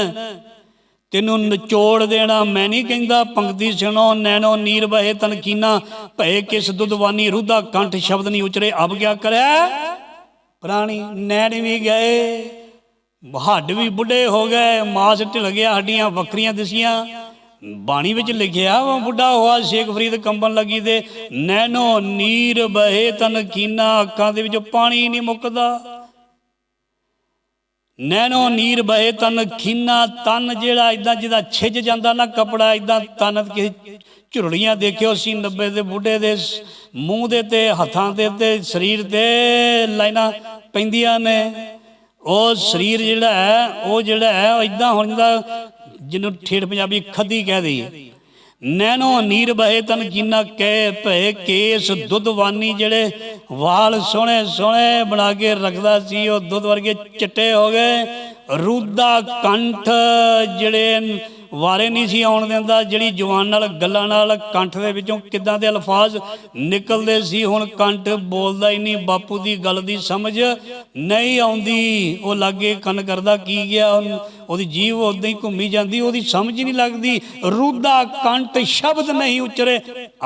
ਤੈਨੂੰ ਨਿਚੋੜ ਦੇਣਾ। ਮੈਂ ਨਹੀਂ ਕਹਿੰਦਾ ਪੰਕਤੀ ਸੁਣੋ, ਨੈਣੋ ਨੀਰ ਬਹੇ ਤਨਕੀਨਾ ਭਏ ਕਿਸ ਦੁਦਵਾਨੀ ਰੁਦਾ ਕੰਠ ਸ਼ਬਦ ਨਹੀਂ ਉਚਰੇ। ਅਬ ਕਿਆ ਕਰਿਆ? ਪ੍ਰਾਣੀ ਨੈਣ ਵੀ ਗਏ, ਹੱਡ ਵੀ ਬੁੱਢੇ ਹੋ ਗਏ, ਮਾਸ ਢਿਲ ਗਿਆ, ਹੱਡੀਆਂ ਵੱਖਰੀਆਂ ਦਿਸੀਆਂ। ਬਾਣੀ ਵਿੱਚ ਲਿਖਿਆ ਵਾ, ਬੁੱਢਾ ਹੋਆ, ਸ਼ੇਖ ਫਰੀਦ ਕੰਬਣ ਲੱਗੀ ਤੇ, ਨੈਣੋ ਨੀਰ ਬਹੇ ਤਨਕੀਨਾ ਅੱਖਾਂ ਦੇ ਵਿੱਚ ਪਾਣੀ ਨਹੀਂ ਮੁੱਕਦਾ। ਨੈਣੋ ਨੀਰ ਬਹੇ ਤਨ ਖੀਨਾ ਤਨ ਜਿਹੜਾ ਇਦਾਂ ਜਿਹਦਾ ਛਿੱਜ ਜਾਂਦਾ ਨਾ, ਕਪੜਾ ਇਦਾਂ ਤਨ ਕਿਸੇ ਝੁਰੜੀਆਂ ਦੇਖਿਓ ਸੀ 90 ਦੇ ਬੁੱਢੇ ਦੇ ਮੂੰਹ ਦੇ ਤੇ, ਹੱਥਾਂ ਦੇ ਤੇ, ਸਰੀਰ ਤੇ ਲਾਈਨਾਂ ਪੈਂਦੀਆਂ ਨੇ। ਉਹ ਸਰੀਰ ਜਿਹੜਾ ਹੈ, ਉਹ ਜਿਹੜਾ ਹੈ, ਉਹ ਇਦਾਂ ਹੋ ਜਾਂਦਾ ਜਿਹਨੂੰ ਠੇਠ ਪੰਜਾਬੀ ਖੱਦੀ ਕਹਿ ਦਈਏ। ਨੈਣੋ ਨੀਰ ਬਹੇ ਤਨ ਕੀਨਾ ਕਹਿ ਭਏ ਕੇਸ ਦੁੱਧਵਾਨੀ ਜਿਹੜੇ ਵਾਲ ਸੋਹਣੇ ਸੋਹਣੇ ਬਣਾ ਕੇ ਰੱਖਦਾ ਸੀ, ਉਹ ਦੁੱਧ ਵਰਗੇ ਚਿੱਟੇ ਹੋ ਗਏ। ਰੂਦਾ ਕੰਠ ਜਿਹੜੇ ਵਾਰੇ ਨਹੀਂ ਸੀ ਆਉਣ ਦਿੰਦਾ, ਜਿਹੜੀ ਜਵਾਨ ਨਾਲ, ਗੱਲਾਂ ਨਾਲ ਕੰਠ ਦੇ ਵਿੱਚੋਂ ਕਿੱਦਾਂ ਦੇ ਅਲਫਾਜ਼ ਨਿਕਲਦੇ ਸੀ, ਹੁਣ ਕੰਠ ਬੋਲਦਾ ਹੀ ਨਹੀਂ, ਬਾਪੂ ਦੀ ਗੱਲ ਦੀ ਸਮਝ ਨਹੀਂ ਆਉਂਦੀ। ਉਹ ਲਾਗੇ ਕੰਨ ਕਰਦਾ, ਕੀ ਗਿਆ? ਉਹਦੀ ਜੀਵ ਉਦਾਂ ਹੀ ਘੁੰਮੀ ਜਾਂਦੀ, ਉਹਦੀ ਸਮਝ ਨਹੀਂ ਲੱਗਦੀ। ਰੂਦਾ ਕੰਠ ਸ਼ਬਦ ਨਹੀਂ ਉਚਰੇ।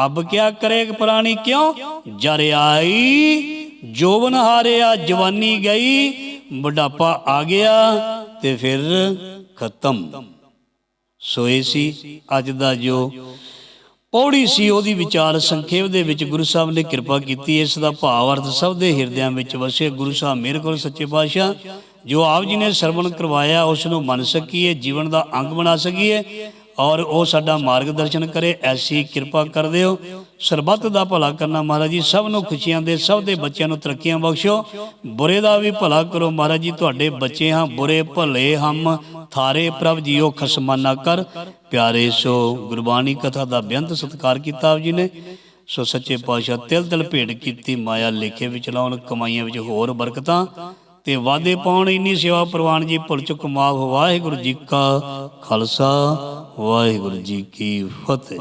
ਅਬ ਕਿਆ ਕਰੇ ਪ੍ਰਾਣੀ ਕਿਉਂ? ਜਰ ਆਈ, ਜੋਬਨ ਹਾਰਿਆ, ਜਵਾਨੀ ਗਈ, ਬੁਢਾਪਾ ਆ ਗਿਆ ਤੇ ਫਿਰ ਖਤਮ। ਸੋਏ ਸੀ, ਅੱਜ ਦਾ ਜੋ ਪੌੜੀ ਸੀ, ਉਹਦੀ ਵਿਚਾਰ ਸੰਖੇਪ ਦੇ ਵਿੱਚ ਗੁਰੂ ਸਾਹਿਬ ਨੇ ਕਿਰਪਾ ਕੀਤੀ। ਇਸ ਦਾ ਭਾਵ ਅਰਥ ਸਭ ਦੇ ਹਿਰਦਿਆਂ ਵਿੱਚ ਵਸੇ। ਗੁਰੂ ਸਾਹਿਬ ਮੇਰੇ ਕੋਲ ਸੱਚੇ ਪਾਤਸ਼ਾਹ, ਜੋ ਆਪ ਜੀ ਨੇ ਸਰਵਣ ਕਰਵਾਇਆ ਉਸ ਨੂੰ ਮੰਨ ਸਕੀਏ, ਜੀਵਨ ਦਾ ਅੰਗ ਬਣਾ ਸਕੀਏ। ਔਰ ਉਹ ਸਾਡਾ ਮਾਰਗਦਰਸ਼ਨ ਕਰੇ, ਐਸੀ ਕਿਰਪਾ ਕਰ ਦਿਓ। ਸਰਬੱਤ ਦਾ ਭਲਾ ਕਰਨਾ ਮਹਾਰਾਜ ਜੀ, ਸਭ ਨੂੰ ਖੁਸ਼ੀਆਂ ਦੇ, ਸਭ ਦੇ ਬੱਚਿਆਂ ਨੂੰ ਤਰੱਕੀਆਂ ਬਖਸ਼ੋ ਬੁਰੇ ਦਾ ਵੀ ਭਲਾ ਕਰੋ ਮਹਾਰਾਜ ਜੀ, ਤੁਹਾਡੇ ਬੱਚੇ ਹਾਂ, ਬੁਰੇ ਭਲੇ ਹਮ। ਥਾਰੇ ਪ੍ਰਭ ਜੀਓ, ਖਸਮਾਨਾ ਕਰ। ਪਿਆਰੇ ਸੋ ਗੁਰਬਾਣੀ ਕਥਾ ਦਾ ਬੇਅੰਤ ਸਤਿਕਾਰ ਕੀਤਾ ਆਪ ਜੀ ਨੇ। ਸੋ ਸੱਚੇ ਪਾਤਸ਼ਾਹ ਤਿਲ ਤਿਲ ਭੇਟ ਕੀਤੀ, ਮਾਇਆ ਲੇਖੇ ਵਿੱਚ ਲਾਉਣ, ਕਮਾਈਆਂ ਵਿੱਚ ਹੋਰ ਬਰਕਤਾਂ। ਤੇ ਵਾਦੇ ਪਾਉਣ ਇੰਨੀ ਸੇਵਾ ਪ੍ਰਵਾਨ ਜੀ ਭੁੱਲ ਚੁੱਕ ਮਾਫ ਵਾਹਿਗੁਰੂ ਜੀ ਕਾ ਖਾਲਸਾ, ਵਾਹਿਗੁਰੂ ਜੀ ਕੀ ਫਤਿਹ।